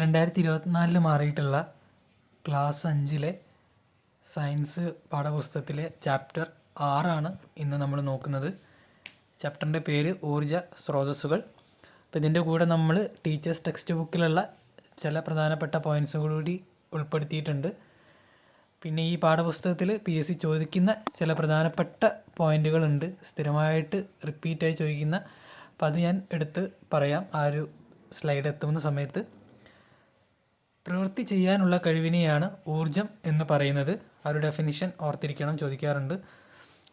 രണ്ടായിരത്തി ഇരുപത്തിനാലിൽ മാറിയിട്ടുള്ള ക്ലാസ് അഞ്ചിലെ സയൻസ് പാഠപുസ്തകത്തിലെ ചാപ്റ്റർ ആറാണ് ഇന്ന് നമ്മൾ നോക്കുന്നത്. ചാപ്റ്ററിന്റെ പേര് ഊർജ സ്രോതസ്സുകൾ. അപ്പോൾ ഇതിന്റെ കൂടെ നമ്മൾ ടീച്ചേഴ്സ് ടെക്സ്റ്റ് ബുക്കിലുള്ള ചില പ്രധാനപ്പെട്ട പോയിന്റ്സ് കൂടി ഉൾപ്പെടുത്തിയിട്ടുണ്ട്. പിന്നെ ഈ പാഠപുസ്തകത്തിൽ പി എസ് സി ചോദിക്കുന്ന ചില പ്രധാനപ്പെട്ട പോയിന്റുകളുണ്ട് സ്ഥിരമായിട്ട് റിപ്പീറ്റായി ചോദിക്കുന്ന. അപ്പം അത് ഞാൻ എടുത്ത് പറയാം. ആ ഒരു സ്ലൈഡ് എത്തുന്ന സമയത്ത്. പ്രവൃത്തി ചെയ്യാനുള്ള കഴിവിനെയാണ് ഊർജം എന്ന് പറയുന്നത്. ആ ഒരു ഡെഫിനിഷൻ ഓർത്തിരിക്കണം ചോദിക്കാറുണ്ട്.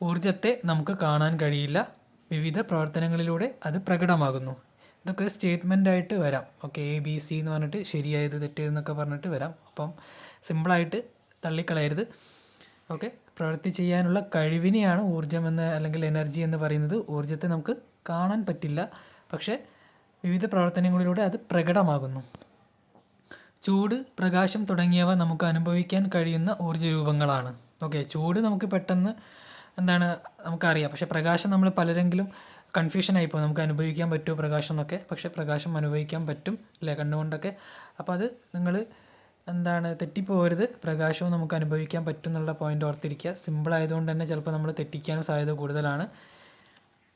ഊർജത്തെ നമുക്ക് കാണാൻ കഴിയില്ല. വിവിധ പ്രവർത്തനങ്ങളിലൂടെ അത് പ്രകടമാകുന്നു. ഇതൊക്കെ സ്റ്റേറ്റ്മെന്റ് ആയിട്ട് വരാം. ഓക്കെ എ ബി സി എന്ന് പറഞ്ഞിട്ട് ശരിയായത് തെറ്റ് എന്നൊക്കെ പറഞ്ഞിട്ട് വരാം. അപ്പം സിമ്പിളായിട്ട് തള്ളിക്കളയരുത്. ഓക്കെ പ്രവൃത്തി ചെയ്യാനുള്ള കഴിവിനെയാണ് ഊർജം എന്ന് അല്ലെങ്കിൽ എനർജി എന്ന് പറയുന്നത്. ഊർജത്തെ നമുക്ക് കാണാൻ പറ്റില്ല. പക്ഷേ വിവിധ പ്രവർത്തനങ്ങളിലൂടെ അത് പ്രകടമാകുന്നു. ചൂട് പ്രകാശം തുടങ്ങിയവ നമുക്ക് അനുഭവിക്കാൻ കഴിയുന്ന ഊർജ രൂപങ്ങളാണ് ഓക്കെ ചൂട് നമുക്ക് പെട്ടെന്ന് എന്താണ് നമുക്കറിയാം. പക്ഷേ പ്രകാശം നമ്മൾ പലരെങ്കിലും കൺഫ്യൂഷൻ ആയിപ്പോൾ നമുക്ക് അനുഭവിക്കാൻ പറ്റുമോ പ്രകാശം എന്നൊക്കെ. പക്ഷേ പ്രകാശം അനുഭവിക്കാൻ പറ്റും അല്ലേ കണ്ണുകൊണ്ടൊക്കെ. അപ്പോൾ അത് നിങ്ങൾ എന്താണ് തെറ്റിപ്പോകരുത് പ്രകാശവും നമുക്ക് അനുഭവിക്കാൻ പറ്റും എന്നുള്ള പോയിന്റ് ഓർത്തിരിക്കുക. സിമ്പിൾ ആയതുകൊണ്ട് തന്നെ ചിലപ്പോൾ നമ്മൾ തെറ്റിക്കാനും സാധ്യത കൂടുതലാണ്.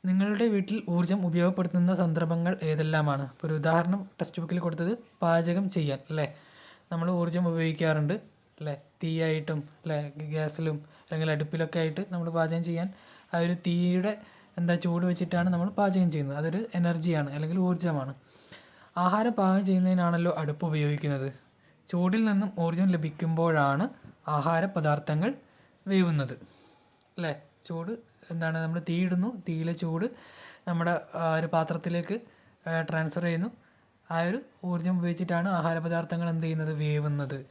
നിങ്ങളുടെ വീട്ടിൽ ഊർജം ഉപയോഗപ്പെടുത്തുന്ന സന്ദർഭങ്ങൾ ഏതെല്ലാമാണ്? ഇപ്പോൾ ഒരു ഉദാഹരണം ടെക്സ്റ്റ് ബുക്കിൽ കൊടുത്തത് പാചകം ചെയ്യാൻ അല്ലേ? നമ്മൾ ഊർജം ഉപയോഗിക്കാറുണ്ട് അല്ലേ? തീയായിട്ടും അല്ലേ? ഗ്യാസിലും അല്ലെങ്കിൽ അടുപ്പിലൊക്കെ ആയിട്ട് നമ്മൾ പാചകം ചെയ്യാൻ ആ ഒരു തീയുടെ എന്താ ചൂട് വെച്ചിട്ടാണ് നമ്മൾ പാചകം ചെയ്യുന്നത്. അതൊരു എനർജിയാണ് അല്ലെങ്കിൽ ഊർജമാണ്. ആഹാരം പാകം ചെയ്യുന്നതിനാണല്ലോ അടുപ്പ് ഉപയോഗിക്കുന്നത്. ചൂടിൽ നിന്നും ഊർജം ലഭിക്കുമ്പോഴാണ് ആഹാര പദാർത്ഥങ്ങൾ വേവുന്നത് അല്ലേ? ചൂട് എന്താണ് നമ്മൾ തീയിടുന്നു. തീയിലെ ചൂട് നമ്മുടെ ഒരു പാത്രത്തിലേക്ക് ട്രാൻസ്ഫർ ചെയ്യുന്നു. ആ ഒരു ഊർജം ഉപയോഗിച്ചിട്ടാണ് ആഹാരപദാർത്ഥങ്ങൾ എന്ത് ചെയ്യുന്നത്? വേവുന്നത്.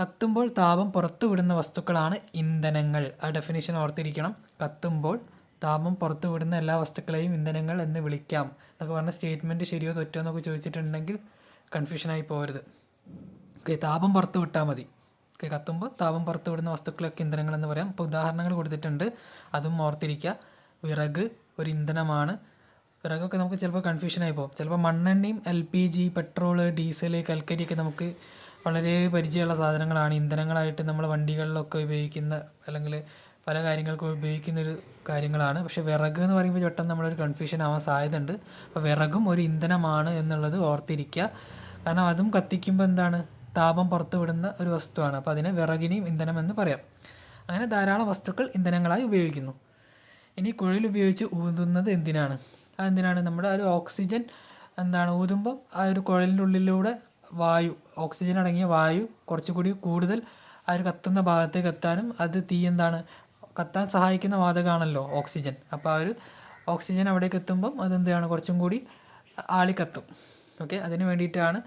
കത്തുമ്പോൾ താപം പുറത്തു വിടുന്ന വസ്തുക്കളാണ് ഇന്ധനങ്ങൾ. ആ ഡെഫിനേഷൻ ഓർത്തിരിക്കണം. കത്തുമ്പോൾ താപം പുറത്തു വിടുന്ന എല്ലാ വസ്തുക്കളെയും ഇന്ധനങ്ങൾ എന്ന് വിളിക്കാം. എന്നൊക്കെ പറഞ്ഞ സ്റ്റേറ്റ്മെന്റ് ശരിയോ തെറ്റോ എന്നൊക്കെ ചോദിച്ചിട്ടുണ്ടെങ്കിൽ കൺഫ്യൂഷനായി പോകരുത്. ഓക്കെ താപം പുറത്തു വിട്ടാൽ മതി. ഓക്കെ കത്തുമ്പോൾ താപം പുറത്തു വിടുന്ന വസ്തുക്കളൊക്കെ ഇന്ധനങ്ങൾ എന്ന് പറയാം. അപ്പോൾ ഉദാഹരണങ്ങൾ കൊടുത്തിട്ടുണ്ട്. അതും ഓർത്തിരിക്കുക. വിറക് ഒരു ഇന്ധനമാണ്. വിറകൊക്കെ നമുക്ക് ചിലപ്പോൾ കൺഫ്യൂഷനായി പോകും. ചിലപ്പോൾ മണ്ണെണ്ണയും L P G petrol diesel കൽക്കരിയൊക്കെ നമുക്ക് വളരെ പരിചയമുള്ള സാധനങ്ങളാണ്. ഇന്ധനങ്ങളായിട്ട് നമ്മൾ വണ്ടികളിലൊക്കെ ഉപയോഗിക്കുന്ന അല്ലെങ്കിൽ പല കാര്യങ്ങൾക്കും ഉപയോഗിക്കുന്ന ഒരു കാര്യങ്ങളാണ്. പക്ഷേ വിറക് എന്ന് പറയുമ്പോൾ പെട്ടെന്ന് നമ്മളൊരു കൺഫ്യൂഷൻ ആവാൻ സാധ്യതയുണ്ട്. അപ്പോൾ വിറകും ഒരു ഇന്ധനമാണ് എന്നുള്ളത് ഓർത്തിരിക്കുക. കാരണം അതും കത്തിക്കുമ്പോൾ എന്താണ്? താപം പുറത്തുവിടുന്ന ഒരു വസ്തുവാണ്. അപ്പോൾ അതിനെ വിറകിനെയും ഇന്ധനം എന്ന് പറയാം. അങ്ങനെ ധാരാളം വസ്തുക്കൾ ഇന്ധനങ്ങളായി ഉപയോഗിക്കുന്നു. ഇനി കുഴൽ ഉപയോഗിച്ച് ഊതുന്നത് എന്തിനാണ്? അതെന്തിനാണ്? നമ്മുടെ ഒരു ഓക്സിജൻ എന്താണ്? ഊതുമ്പം ആ ഒരു കുഴലിന്റെ ഉള്ളിലൂടെ വായു ഓക്സിജൻ അടങ്ങിയ വായു കുറച്ചുകൂടി കൂടുതൽ ആ ഒരു കത്തുന്ന ഭാഗത്തേക്ക് എത്താനും അത് തീ എന്താണ്? കത്താൻ സഹായിക്കുന്ന വാതകമാണല്ലോ ഓക്സിജൻ. അപ്പോൾ ആ ഒരു ഓക്സിജൻ അവിടേക്ക് എത്തുമ്പം അതെന്താണ്? കുറച്ചും കൂടി ആളിക്കത്തും. കത്തും ഓക്കെ? അതിന് വേണ്ടിയിട്ടാണ്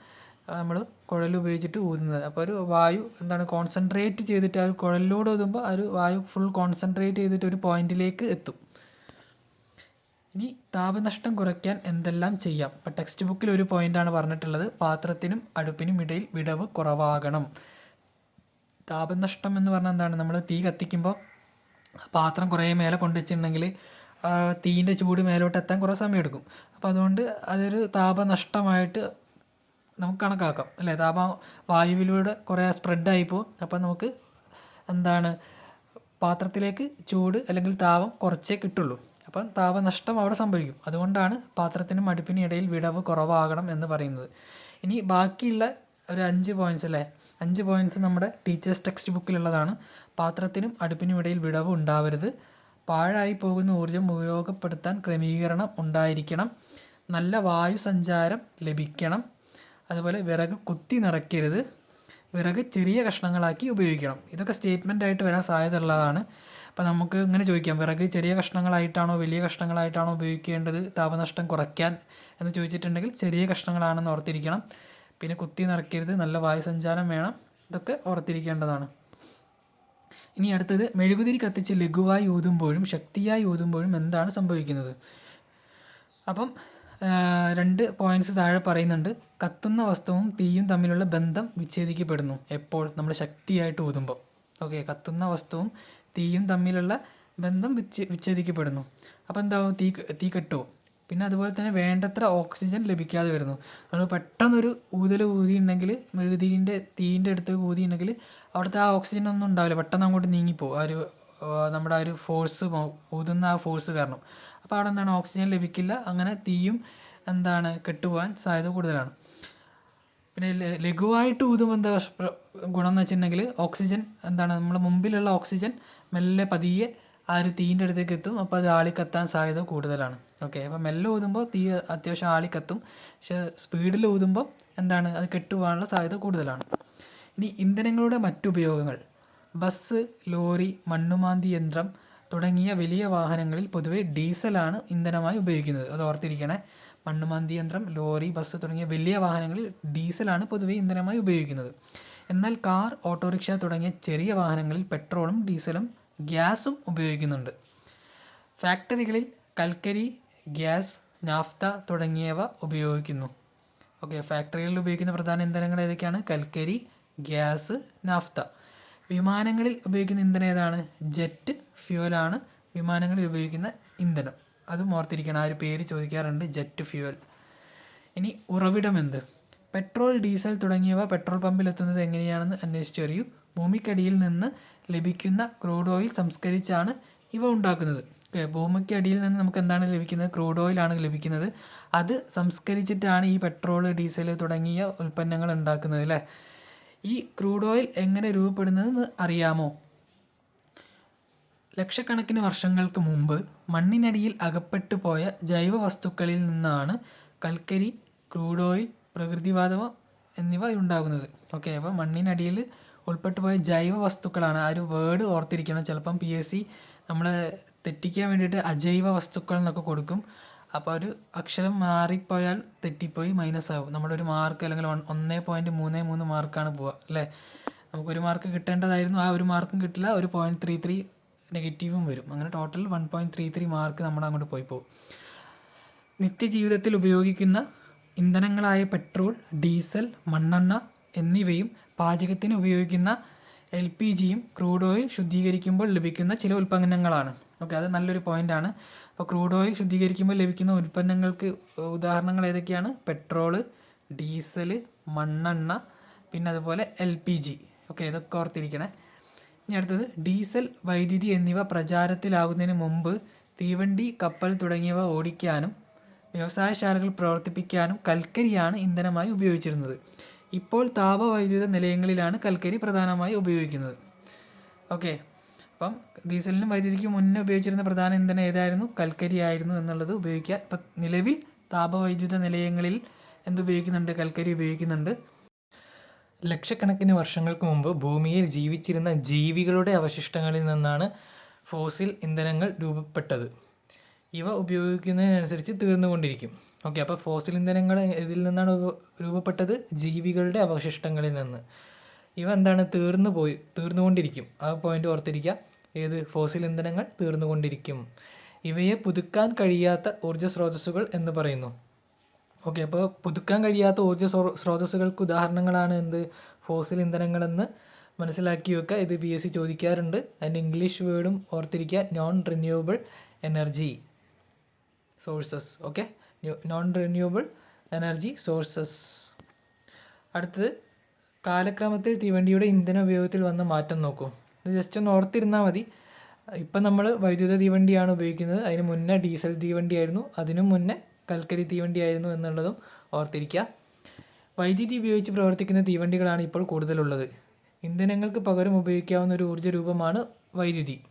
നമ്മൾ കുഴൽ ഉപയോഗിച്ചിട്ട് ഊതുന്നത്. അപ്പോൾ ഒരു വായു എന്താണ് കോൺസെൻട്രേറ്റ് ചെയ്തിട്ട് ആ ഒരു കുഴലിലൂടെ ഊതുമ്പോൾ ആ ഒരു വായു ഫുൾ കോൺസെൻട്രേറ്റ് ചെയ്തിട്ട് ഒരു പോയിന്റിലേക്ക് എത്തും. ഇനി താപനഷ്ടം കുറയ്ക്കാൻ എന്തെല്ലാം ചെയ്യാം? ഇപ്പം ടെക്സ്റ്റ് ബുക്കിൽ ഒരു പോയിന്റാണ് പറഞ്ഞിട്ടുള്ളത്. പാത്രത്തിനും അടുപ്പിനും ഇടയിൽ വിടവ് കുറവാകണം. താപനഷ്ടം എന്ന് പറഞ്ഞാൽ എന്താണ്? നമ്മൾ തീ കത്തിക്കുമ്പോൾ പാത്രം കുറേ മേലെ കൊണ്ടുവച്ചിട്ടുണ്ടെങ്കിൽ തീന്റെ ചൂട് മേലോട്ട് എത്താൻ കുറേ സമയം എടുക്കും അപ്പോൾ അതുകൊണ്ട് അതൊരു താപനഷ്ടമായിട്ട് നമുക്ക് കണക്കാക്കാം അല്ലേ? താപ വായുവിലൂടെ കുറേ സ്പ്രെഡായി പോകും അപ്പോൾ നമുക്ക് എന്താണ്? പാത്രത്തിലേക്ക് ചൂട് അല്ലെങ്കിൽ താപം കുറച്ചേ കിട്ടുള്ളൂ. അപ്പം താപനഷ്ടം അവിടെ സംഭവിക്കും. അതുകൊണ്ടാണ് പാത്രത്തിനും അടുപ്പിനും ഇടയിൽ വിടവ് കുറവാകണം എന്ന് പറയുന്നത്. ഇനി ബാക്കിയുള്ള ഒരു അഞ്ച് പോയിന്റ്സ് അല്ലേ? അഞ്ച് പോയിന്റ്സ് നമ്മുടെ ടീച്ചേഴ്സ് ടെക്സ്റ്റ് ബുക്കിലുള്ളതാണ് പാത്രത്തിനും അടുപ്പിനും ഇടയിൽ വിടവ് ഉണ്ടാവരുത്. പാഴായി പോകുന്ന ഊർജം ഉപയോഗപ്പെടുത്താൻ ക്രമീകരണം ഉണ്ടായിരിക്കണം. നല്ല വായു സഞ്ചാരം ലഭിക്കണം. അതുപോലെ വിറക് കുത്തി നിറയ്ക്കരുത്. വിറക് ചെറിയ കഷ്ണങ്ങളാക്കി ഉപയോഗിക്കണം. ഇതൊക്കെ സ്റ്റേറ്റ്മെന്റ് ആയിട്ട് വരാൻ സാധ്യത ഉള്ളതാണ്. അപ്പോൾ നമുക്ക് ഇങ്ങനെ ചോദിക്കാം. വിറക് ചെറിയ കഷ്ണങ്ങളായിട്ടാണോ വലിയ കഷ്ണങ്ങളായിട്ടാണോ ഉപയോഗിക്കേണ്ടത്? താപനഷ്ടം കുറയ്ക്കാൻ എന്ന് ചോദിച്ചിട്ടുണ്ടെങ്കിൽ ചെറിയ കഷ്ണങ്ങളാണെന്ന് ഓർത്തിരിക്കണം. പിന്നെ കുത്തി നിറയ്ക്കരുത്. നല്ല വായുസഞ്ചാരം വേണം. ഇതൊക്കെ ഓർത്തിരിക്കേണ്ടതാണ്. ഇനി അടുത്തത് മെഴുകുതിരി കത്തിച്ച് ലഘുവായി ഊതുമ്പോഴും ശക്തിയായി ഊതുമ്പോഴും എന്താണ് സംഭവിക്കുന്നത്? അപ്പം രണ്ട് പോയിന്റ്സ് താഴെ പറയുന്നുണ്ട്. കത്തുന്ന വസ്തുവും തീയും തമ്മിലുള്ള ബന്ധം വിച്ഛേദിക്കപ്പെടുന്നു. എപ്പോൾ? നമ്മൾ ശക്തിയായിട്ട് ഊതുമ്പോൾ. ഓക്കെ കത്തുന്ന വസ്തുവും തീയും തമ്മിലുള്ള ബന്ധം വിച്ഛേ വിച്ഛേദിക്കപ്പെടുന്നു. അപ്പോൾ എന്താവും? തീ തീ കെട്ടുമോ പിന്നെ അതുപോലെ തന്നെ വേണ്ടത്ര ഓക്സിജൻ ലഭിക്കാതെ വരുന്നു. നമ്മൾ പെട്ടെന്നൊരു ഊതൽ ഊതിയുണ്ടെങ്കിൽ മെഴുകുതിരിന്റെ തീന്റെ അടുത്ത് ഊതിയുണ്ടെങ്കിൽ അവിടുത്തെ ആ ഓക്സിജൻ ഒന്നും ഉണ്ടാവില്ല. പെട്ടെന്ന് അങ്ങോട്ട് നീങ്ങിപ്പോവും ആ ഒരു നമ്മുടെ ആ ഒരു ഫോഴ്സ് ഊതുന്ന ആ ഫോഴ്സ് കാരണം. അപ്പോൾ അവിടെ എന്താണ്? ഓക്സിജൻ ലഭിക്കില്ല. അങ്ങനെ തീയും എന്താണ്? കെട്ടുപോകാൻ സാധ്യത കൂടുതലാണ്. പിന്നെ ലഘുവായിട്ട് ഊതുമ്പോൾ എന്താ ഗുണം എന്ന് വെച്ചിട്ടുണ്ടെങ്കിൽ ഓക്സിജൻ എന്താണ്? നമ്മുടെ മുമ്പിലുള്ള ഓക്സിജൻ മെല്ലെ പതിയെ ആ ഒരു തീന്റെ അടുത്തേക്ക് എത്തും. അപ്പോൾ അത് ആളി കത്താൻ സാധ്യത കൂടുതലാണ്. ഓക്കെ? അപ്പോൾ മെല്ലെ ഊതുമ്പോൾ തീ അത്യാവശ്യം കത്തും പക്ഷെ സ്പീഡിൽ ഊതുമ്പോൾ എന്താണ്? അത് കെട്ടുപോകാനുള്ള സാധ്യത കൂടുതലാണ്. ഇനി ഇന്ധനങ്ങളുടെ മറ്റുപയോഗങ്ങൾ ബസ് ലോറി മണ്ണുമാന്തി യന്ത്രം തുടങ്ങിയ വലിയ വാഹനങ്ങളിൽ പൊതുവെ ഡീസലാണ് ഇന്ധനമായി ഉപയോഗിക്കുന്നത്. അത് ഓർത്തിരിക്കണേ. മണ്ണുമാന്തി യന്ത്രം ലോറി ബസ് തുടങ്ങിയ വലിയ വാഹനങ്ങളിൽ ഡീസലാണ് പൊതുവെ ഇന്ധനമായി ഉപയോഗിക്കുന്നത്. എന്നാൽ കാർ ഓട്ടോറിക്ഷ തുടങ്ങിയ ചെറിയ വാഹനങ്ങളിൽ പെട്രോളും ഡീസലും ഗ്യാസും ഉപയോഗിക്കുന്നുണ്ട്. ഫാക്ടറികളിൽ കൽക്കരി ഗ്യാസ് നാഫ്ത തുടങ്ങിയവ ഉപയോഗിക്കുന്നു. ഓക്കെ ഫാക്ടറികളിൽ ഉപയോഗിക്കുന്ന പ്രധാന ഇന്ധനങ്ങൾ ഏതൊക്കെയാണ്? കൽക്കരി ഗ്യാസ് നാഫ്ത. വിമാനങ്ങളിൽ ഉപയോഗിക്കുന്ന ഇന്ധനം ഏതാണ്? ജെറ്റ് ഫ്യൂവലാണ് വിമാനങ്ങളിൽ ഉപയോഗിക്കുന്ന ഇന്ധനം. അതും ഓർത്തിരിക്കണം. ആ ഒരു പേര് ചോദിക്കാറുണ്ട് ജെറ്റ് ഫ്യൂവൽ. ഇനി ഉറവിടം എന്ത് പെട്രോൾ ഡീസൽ തുടങ്ങിയവ പെട്രോൾ പമ്പിൽ എത്തുന്നത് എങ്ങനെയാണെന്ന് അന്വേഷിച്ചറിയൂ. ഭൂമിക്കടിയിൽ നിന്ന് ലഭിക്കുന്ന ക്രൂഡ് ഓയിൽ സംസ്കരിച്ചാണ് ഇവ ഉണ്ടാക്കുന്നത്. ഭൂമിക്കടിയിൽ നിന്ന് നമുക്ക് എന്താണ് ലഭിക്കുന്നത്? ക്രൂഡ് ഓയിലാണ് ലഭിക്കുന്നത്. അത് സംസ്കരിച്ചിട്ടാണ് ഈ പെട്രോൾ ഡീസൽ തുടങ്ങിയ ഉൽപ്പന്നങ്ങൾ ഉണ്ടാക്കുന്നത് അല്ലേ? ഈ ക്രൂഡ് ഓയിൽ എങ്ങനെ രൂപപ്പെടുന്നതെന്ന് അറിയാമോ? ലക്ഷക്കണക്കിന് വർഷങ്ങൾക്ക് മുമ്പ് മണ്ണിനടിയിൽ അകപ്പെട്ടു പോയ ജൈവ വസ്തുക്കളിൽ നിന്നാണ് കൽക്കരി ക്രൂഡ് ഓയിൽ പ്രകൃതിവാതകം എന്നിവ ഉണ്ടാകുന്നത്. ഓക്കെ അപ്പോൾ മണ്ണിനടിയിൽ ഉൾപ്പെട്ടു പോയ ജൈവ വസ്തുക്കളാണ് ആ ഒരു വേർഡ് ഓർത്തിരിക്കണം. ചിലപ്പം പി എസ് സി നമ്മൾ തെറ്റിക്കാൻ വേണ്ടിയിട്ട് അജൈവ വസ്തുക്കൾ എന്നൊക്കെ കൊടുക്കും. അപ്പോൾ ഒരു അക്ഷരം മാറിപ്പോയാൽ തെറ്റിപ്പോയി മൈനസ് ആവും. നമ്മുടെ ഒരു മാർക്ക് അല്ലെങ്കിൽ ഒന്ന് പോയിന്റ് മൂന്ന് മൂന്ന് മാർക്കാണ് പോവുക അല്ലേ? നമുക്കൊരു മാർക്ക് കിട്ടേണ്ടതായിരുന്നു. ആ ഒരു മാർക്കും കിട്ടില്ല. ഒരു പോയിന്റ് ത്രീ ത്രീ നെഗറ്റീവും വരും. അങ്ങനെ total one point three three mark നമ്മൾ അങ്ങോട്ട് പോയി പോകും. നിത്യജീവിതത്തിൽ ഉപയോഗിക്കുന്ന ഇന്ധനങ്ങളായ പെട്രോൾ ഡീസൽ മണ്ണെണ്ണ എന്നിവയും പാചകത്തിന് ഉപയോഗിക്കുന്ന എൽ പി ജിയും ക്രൂഡ് ഓയിൽ ശുദ്ധീകരിക്കുമ്പോൾ ലഭിക്കുന്ന ചില ഉൽപ്പന്നങ്ങളാണ്. ഓക്കെ അത് നല്ലൊരു പോയിന്റാണ് അപ്പോൾ ക്രൂഡ് ഓയിൽ ശുദ്ധീകരിക്കുമ്പോൾ ലഭിക്കുന്ന ഉൽപ്പന്നങ്ങൾക്ക് ഉദാഹരണങ്ങൾ ഏതൊക്കെയാണ്? പെട്രോൾ ഡീസൽ മണ്ണെണ്ണ പിന്നെ അതുപോലെ എൽ പി ജി. ഓക്കെ ഇതൊക്കെ ഓർത്തിരിക്കണേ. ഇനി അടുത്തത് ഡീസൽ വൈദ്യുതി എന്നിവ പ്രചാരത്തിലാകുന്നതിന് മുമ്പ് തീവണ്ടി കപ്പൽ തുടങ്ങിയവ ഓടിക്കാനും വ്യവസായശാലകൾ പ്രവർത്തിപ്പിക്കാനും കൽക്കരിയാണ് ഇന്ധനമായി ഉപയോഗിച്ചിരുന്നത്. ഇപ്പോൾ താപവൈദ്യുത നിലയങ്ങളിലാണ് കൽക്കരി പ്രധാനമായി ഉപയോഗിക്കുന്നത്. ഓക്കെ. അപ്പം ഡീസലിനും വൈദ്യുതിക്കും മുന്നേ ഉപയോഗിച്ചിരുന്ന പ്രധാന ഇന്ധനം ഏതായിരുന്നു? കൽക്കരിയായിരുന്നു എന്നുള്ളത് ഉപയോഗിക്കുക. ഇപ്പം നിലവിൽ താപവൈദ്യുത നിലയങ്ങളിൽ എന്തുപയോഗിക്കുന്നുണ്ട്? കൽക്കരി ഉപയോഗിക്കുന്നുണ്ട്. ലക്ഷക്കണക്കിന് വർഷങ്ങൾക്ക് മുമ്പ് ഭൂമിയിൽ ജീവിച്ചിരുന്ന ജീവികളുടെ അവശിഷ്ടങ്ങളിൽ നിന്നാണ് ഫോസിൽ ഇന്ധനങ്ങൾ രൂപപ്പെട്ടത്. ഇവ ഉപയോഗിക്കുന്നതിനനുസരിച്ച് തീർന്നുകൊണ്ടിരിക്കും. ഓക്കെ അപ്പോൾ ഫോസിൽ ഇന്ധനങ്ങൾ ഇതിൽ നിന്നാണ് രൂപപ്പെട്ടത്? ജീവികളുടെ അവശിഷ്ടങ്ങളിൽ നിന്ന്. ഇവ എന്താണ്? തീർന്നു പോയി തീർന്നുകൊണ്ടിരിക്കും. ആ പോയിന്റ് ഓർത്തിരിക്കുക. ഏത്? ഫോസിൽ ഇന്ധനങ്ങൾ തീർന്നുകൊണ്ടിരിക്കും. ഇവയെ പുതുക്കാൻ കഴിയാത്ത ഊർജ സ്രോതസ്സുകൾ എന്ന് പറയുന്നു. ഓക്കെ അപ്പോൾ പുതുക്കാൻ കഴിയാത്ത ഊർജ സ്രോ- സ്രോതസ്സുകൾക്ക് ഉദാഹരണങ്ങളാണ് എന്ത്? ഫോസിൽ ഇന്ധനങ്ങളെന്ന് മനസ്സിലാക്കി വെക്കുക ഇത് പി എസ് സി ചോദിക്കാറുണ്ട്. അതിന്റെ ഇംഗ്ലീഷ് വേർഡും ഓർത്തിരിക്കുക non renewable energy sources okay non renewable energy sources അടുത്തത് കാലക്രമത്തിൽ തീവണ്ടിയുടെ ഇന്ധന ഉപയോഗത്തിൽ വന്ന മാറ്റം നോക്കൂ. ഇത് ജസ്റ്റ് ഒന്ന് ഓർത്തിരുന്നാൽ മതി. ഇപ്പം നമ്മൾ വൈദ്യുത തീവണ്ടിയാണ് ഉപയോഗിക്കുന്നത്. അതിന് മുന്നേ ഡീസൽ തീവണ്ടിയായിരുന്നു. അതിനു മുന്നേ കൽക്കരി തീവണ്ടിയായിരുന്നു എന്നുള്ളതും ഓർത്തിരിക്കുക. വൈദ്യുതി ഉപയോഗിച്ച് പ്രവർത്തിക്കുന്ന തീവണ്ടികളാണ് ഇപ്പോൾ കൂടുതലുള്ളത്. ഇന്ധനങ്ങൾക്ക് പകരം ഉപയോഗിക്കാവുന്ന ഒരു ഊർജ രൂപമാണ് വൈദ്യുതി.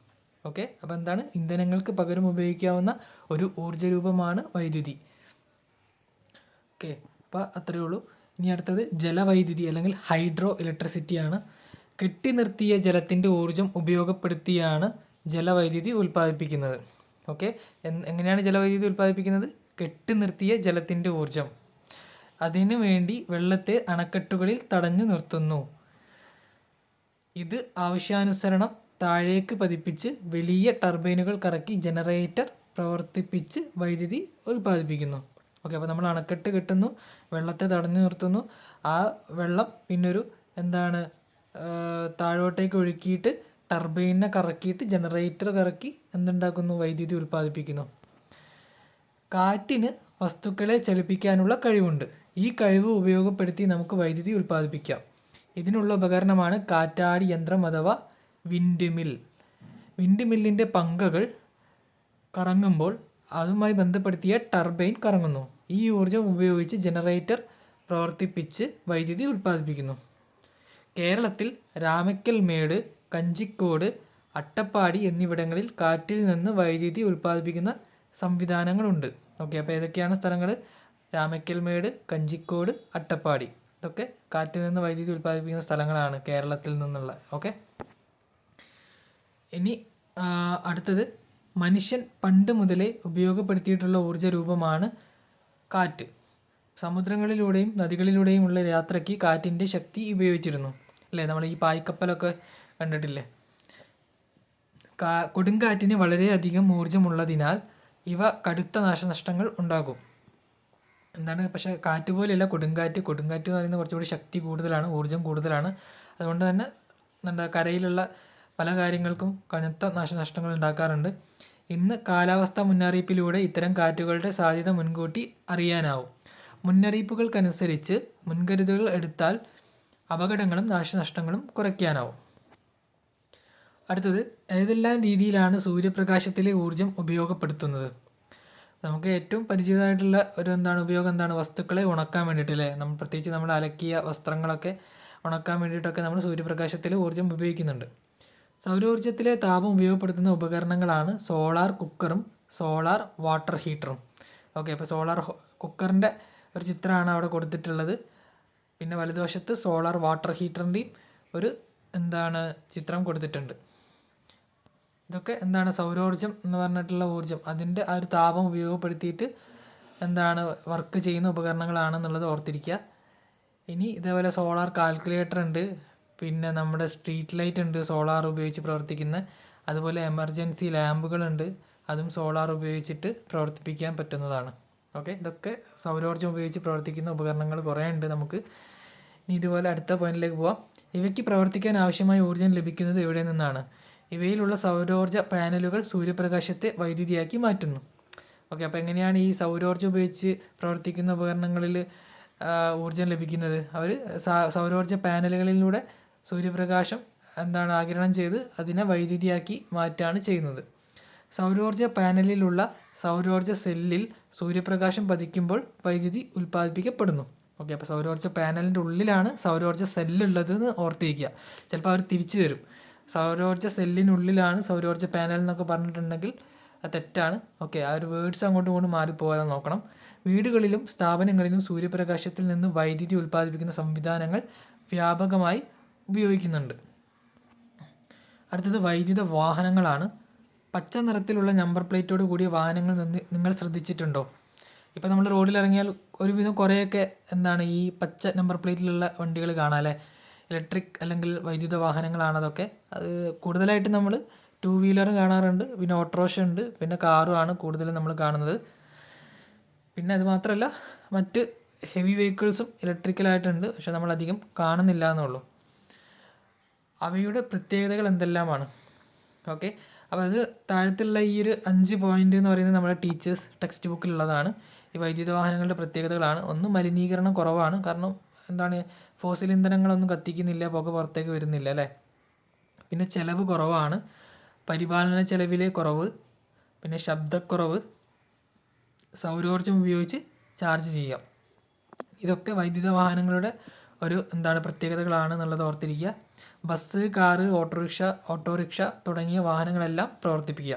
ഓക്കെ? അപ്പോൾ എന്താണ്? ഇന്ധനങ്ങൾക്ക് പകരം ഉപയോഗിക്കാവുന്ന ഒരു ഊർജ രൂപമാണ് വൈദ്യുതി. ഓക്കെ? അപ്പോൾ അത്രയേ ഉള്ളൂ. ഇനി അടുത്തത് ജലവൈദ്യുതി അല്ലെങ്കിൽ ഹൈഡ്രോ ഇലക്ട്രിസിറ്റിയാണ് കെട്ടി നിർത്തിയ ജലത്തിന്റെ ഊർജം ഉപയോഗപ്പെടുത്തിയാണ് ജലവൈദ്യുതി ഉൽപ്പാദിപ്പിക്കുന്നത്. ഓക്കെ? എങ്ങനെയാണ് ജലവൈദ്യുതി ഉൽപ്പാദിപ്പിക്കുന്നത്? കെട്ടി നിർത്തിയ ജലത്തിന്റെ ഊർജം അതിനു വേണ്ടി വെള്ളത്തെ അണക്കെട്ടുകളിൽ തടഞ്ഞു നിർത്തുന്നു. ഇത് ആവശ്യാനുസരണം താഴേക്ക് പതിപ്പിച്ച് വലിയ ടർബൈനുകൾ കറക്കി ജനറേറ്റർ പ്രവർത്തിപ്പിച്ച് വൈദ്യുതി ഉൽപ്പാദിപ്പിക്കുന്നു. ഓക്കെ അപ്പോൾ നമ്മൾ അണക്കെട്ട് കെട്ടുന്നു വെള്ളത്തെ തടഞ്ഞു നിർത്തുന്നു. ആ വെള്ളം പിന്നൊരു എന്താണ് താഴോട്ടേക്ക് ഒഴുക്കിയിട്ട് ടർബൈനെ കറക്കിയിട്ട് ജനറേറ്റർ കറക്കി എന്തുണ്ടാക്കുന്നു? വൈദ്യുതി ഉൽപ്പാദിപ്പിക്കുന്നു. കാറ്റിന് വസ്തുക്കളെ ചലിപ്പിക്കാനുള്ള കഴിവുണ്ട്. ഈ കഴിവ് ഉപയോഗപ്പെടുത്തി നമുക്ക് വൈദ്യുതി ഉൽപ്പാദിപ്പിക്കാം. ഇതിനുള്ള ഉപകരണമാണ് കാറ്റാടി യന്ത്രം അഥവാ വിൻഡ് മിൽ വിൻഡ് മില്ലിന്റെ പങ്കകൾ കറങ്ങുമ്പോൾ അതുമായി ബന്ധപ്പെടുത്തിയ ടർബൈൻ കറങ്ങുന്നു. ഈ ഊർജം ഉപയോഗിച്ച് ജനറേറ്റർ പ്രവർത്തിപ്പിച്ച് വൈദ്യുതി ഉൽപ്പാദിപ്പിക്കുന്നു. കേരളത്തിൽ രാമക്കൽ മേട് കഞ്ചിക്കോട് അട്ടപ്പാടി എന്നിവിടങ്ങളിൽ കാറ്റിൽ നിന്ന് വൈദ്യുതി ഉൽപ്പാദിപ്പിക്കുന്ന സംവിധാനങ്ങളുണ്ട്. ഓക്കെ അപ്പോൾ ഏതൊക്കെയാണ് സ്ഥലങ്ങൾ രാമക്കൽമേട് കഞ്ചിക്കോട് അട്ടപ്പാടി. ഇതൊക്കെ കാറ്റിൽ നിന്ന് വൈദ്യുതി ഉൽപ്പാദിപ്പിക്കുന്ന സ്ഥലങ്ങളാണ് കേരളത്തിൽ നിന്നുള്ള. ഓക്കെ? ഇനി അടുത്തത്. മനുഷ്യൻ പണ്ട് മുതലേ ഉപയോഗപ്പെടുത്തിയിട്ടുള്ള ഊർജ രൂപമാണ് കാറ്റ്. സമുദ്രങ്ങളിലൂടെയും നദികളിലൂടെയും ഉള്ള യാത്രയ്ക്ക് കാറ്റിന്റെ ശക്തി ഉപയോഗിച്ചിരുന്നു. അല്ലേ? നമ്മൾ ഈ പായ്ക്കപ്പലൊക്കെ കണ്ടിട്ടില്ലേ? കാ കൊടുങ്കാറ്റിന് വളരെയധികം ഊർജമുള്ളതിനാൽ ഇവ കടുത്ത നാശനഷ്ടങ്ങൾ ഉണ്ടാകും. എന്താണ്? പക്ഷേ കാറ്റ് പോലെയല്ല കൊടുങ്കാറ്റ്. കൊടുങ്കാറ്റ് എന്ന് പറയുന്നത് കുറച്ചുകൂടി ശക്തി കൂടുതലാണ് ഊർജം കൂടുതലാണ്. അതുകൊണ്ട് തന്നെ എന്താ കരയിലുള്ള പല കാര്യങ്ങൾക്കും കനത്ത നാശനഷ്ടങ്ങൾ ഉണ്ടാക്കാറുണ്ട്. ഇന്ന് കാലാവസ്ഥാ മുന്നറിയിപ്പിലൂടെ ഇത്തരം കാറ്റുകളുടെ സാധ്യത മുൻകൂട്ടി അറിയാനാവും. മുന്നറിയിപ്പുകൾക്കനുസരിച്ച് മുൻകരുതലുകൾ എടുത്താൽ അപകടങ്ങളും നാശനഷ്ടങ്ങളും കുറയ്ക്കാനാവും. അടുത്തത് ഏതെല്ലാം രീതിയിലാണ് സൂര്യപ്രകാശത്തിലെ ഊർജം ഉപയോഗപ്പെടുത്തുന്നത്? നമുക്ക് ഏറ്റവും പരിചിതമായിട്ടുള്ള ഒരു എന്താണ് ഉപയോഗം എന്താണ്? വസ്തുക്കളെ ഉണക്കാൻ വേണ്ടിയിട്ട് അല്ലേ? നമ്മൾ പ്രത്യേകിച്ച് നമ്മൾ അലക്കിയ വസ്ത്രങ്ങളൊക്കെ ഉണക്കാൻ വേണ്ടിയിട്ടൊക്കെ നമ്മൾ സൂര്യപ്രകാശത്തിലെ ഊർജം ഉപയോഗിക്കുന്നുണ്ട്. സൗരോർജത്തിലെ താപം ഉപയോഗപ്പെടുത്തുന്ന ഉപകരണങ്ങളാണ് സോളാർ കുക്കറും സോളാർ വാട്ടർ ഹീറ്ററും. ഓക്കെ അപ്പോൾ സോളാർ കുക്കറിന്റെ ഒരു ചിത്രമാണ് അവിടെ കൊടുത്തിട്ടുള്ളത്. പിന്നെ വലതുവശത്ത് സോളാർ വാട്ടർ ഹീറ്ററിന്റെയും ഒരു എന്താണ് ചിത്രം കൊടുത്തിട്ടുണ്ട്. ഇതൊക്കെ എന്താണ് സൗരോർജം എന്ന് പറഞ്ഞിട്ടുള്ള ഊർജം അതിന്റെ ആ ഒരു താപം ഉപയോഗപ്പെടുത്തിയിട്ട് എന്താണ് വർക്ക് ചെയ്യുന്ന ഉപകരണങ്ങളാണെന്നുള്ളത് ഓർത്തിരിക്കുക. ഇനി ഇതേപോലെ സോളാർ കാൽക്കുലേറ്റർ ഉണ്ട്. പിന്നെ നമ്മുടെ സ്ട്രീറ്റ് ലൈറ്റ് ഉണ്ട് സോളാർ ഉപയോഗിച്ച് പ്രവർത്തിക്കുന്ന. അതുപോലെ എമർജൻസി ലാമ്പുകളുണ്ട് അതും സോളാർ ഉപയോഗിച്ചിട്ട് പ്രവർത്തിപ്പിക്കാൻ പറ്റുന്നതാണ്. ഓക്കെ ഇതൊക്കെ സൗരോർജം ഉപയോഗിച്ച് പ്രവർത്തിക്കുന്ന ഉപകരണങ്ങൾ കുറേ ഉണ്ട് നമുക്ക്. ഇനി ഇതുപോലെ അടുത്ത പോയിന്റിലേക്ക് പോവാം. ഇവയ്ക്ക് പ്രവർത്തിക്കാൻ ആവശ്യമായ ഊർജം ലഭിക്കുന്നത് എവിടെ നിന്നാണ്? ഇവയിലുള്ള സൗരോർജ പാനലുകൾ സൂര്യപ്രകാശത്തെ വൈദ്യുതിയാക്കി മാറ്റുന്നു. ഓക്കെ അപ്പോൾ എങ്ങനെയാണ് ഈ സൗരോർജം ഉപയോഗിച്ച് പ്രവർത്തിക്കുന്ന ഉപകരണങ്ങളിൽ ഊർജം ലഭിക്കുന്നത്? അവർ സൗരോർജ പാനലുകളിലൂടെ സൂര്യപ്രകാശം എന്താണ് ആഗിരണം ചെയ്ത് അതിനെ വൈദ്യുതിയാക്കി മാറ്റാണ് ചെയ്യുന്നത്. സൗരോർജ പാനലിലുള്ള സൗരോർജ സെല്ലിൽ സൂര്യപ്രകാശം പതിക്കുമ്പോൾ വൈദ്യുതി ഉൽപ്പാദിപ്പിക്കപ്പെടുന്നു. ഓക്കെ അപ്പോൾ സൗരോർജ പാനലിന്റെ ഉള്ളിലാണ് സൗരോർജ സെല്ലുള്ളതെന്ന് ഓർത്തിരിക്കുക. ചിലപ്പോൾ അവർ തിരിച്ചു തരും. സൗരോർജ സെല്ലിനുള്ളിലാണ് സൗരോർജ പാനൽ എന്നൊക്കെ പറഞ്ഞിട്ടുണ്ടെങ്കിൽ അത് തെറ്റാണ്. ഓക്കെ ആ ഒരു വേർഡ്സ് അങ്ങോട്ടും ഇങ്ങോട്ടും മാറിപ്പോകാതെ നോക്കണം. വീടുകളിലും സ്ഥാപനങ്ങളിലും സൂര്യപ്രകാശത്തിൽ നിന്ന് വൈദ്യുതി ഉൽപ്പാദിപ്പിക്കുന്ന സംവിധാനങ്ങൾ വ്യാപകമായി ഉപയോഗിക്കുന്നുണ്ട്. അടുത്തത് വൈദ്യുത വാഹനങ്ങളാണ്. പച്ച നിറത്തിലുള്ള നമ്പർ പ്ലേറ്റോട് കൂടിയ വാഹനങ്ങൾ നിന്ന് നിങ്ങൾ ശ്രദ്ധിച്ചിട്ടുണ്ടോ? ഇപ്പോൾ നമ്മൾ റോഡിൽ ഇറങ്ങിയാൽ ഒരുവിധം കുറേയൊക്കെ എന്താണ് ഈ പച്ച നമ്പർ പ്ലേറ്റിലുള്ള വണ്ടികൾ കാണാമല്ലേ ഇലക്ട്രിക് അല്ലെങ്കിൽ വൈദ്യുത വാഹനങ്ങളാണ് അതൊക്കെ. അത് കൂടുതലായിട്ട് നമ്മൾ ടു വീലറും കാണാറുണ്ട്. പിന്നെ ഓട്ടോറിക്ഷ ഉണ്ട്. പിന്നെ കാറും ആണ് കൂടുതലും നമ്മൾ കാണുന്നത്. പിന്നെ അത് മാത്രമല്ല മറ്റ് ഹെവി വെഹിക്കിൾസും ഇലക്ട്രിക്കലായിട്ടുണ്ട് പക്ഷെ നമ്മൾ അധികം കാണുന്നില്ല എന്നുള്ളൂ. അവയുടെ പ്രത്യേകതകൾ എന്തെല്ലാമാണ്? ഓക്കെ അപ്പോൾ അത് താഴത്തുള്ള ഈ ഒരു അഞ്ച് പോയിന്റ് എന്ന് പറയുന്നത് നമ്മുടെ ടീച്ചേഴ്സ് ടെക്സ്റ്റ് ബുക്കിലുള്ളതാണ് ഈ വൈദ്യുത വാഹനങ്ങളുടെ പ്രത്യേകതകളാണ്. ഒന്ന് മലിനീകരണം കുറവാണ്. കാരണം എന്താണ് ഫോസിൽ ഇന്ധനങ്ങളൊന്നും കത്തിക്കുന്നില്ല പുക പുറത്തേക്ക് വരുന്നില്ല അല്ലേ? പിന്നെ ചിലവ് കുറവാണ്. പരിപാലന ചെലവിലെ കുറവ് പിന്നെ ശബ്ദക്കുറവ് സൗരോർജം ഉപയോഗിച്ച് ചാർജ് ചെയ്യാം ഇതൊക്കെ വൈദ്യുത വാഹനങ്ങളുടെ ഒരു എന്താണ് പ്രത്യേകതകളാണ് എന്നുള്ളത് ഓർത്തിരിക്കുക. ബസ് കാറ് ഓട്ടോറിക്ഷ ഓട്ടോറിക്ഷ തുടങ്ങിയ വാഹനങ്ങളെല്ലാം പ്രവർത്തിപ്പിക്കുക.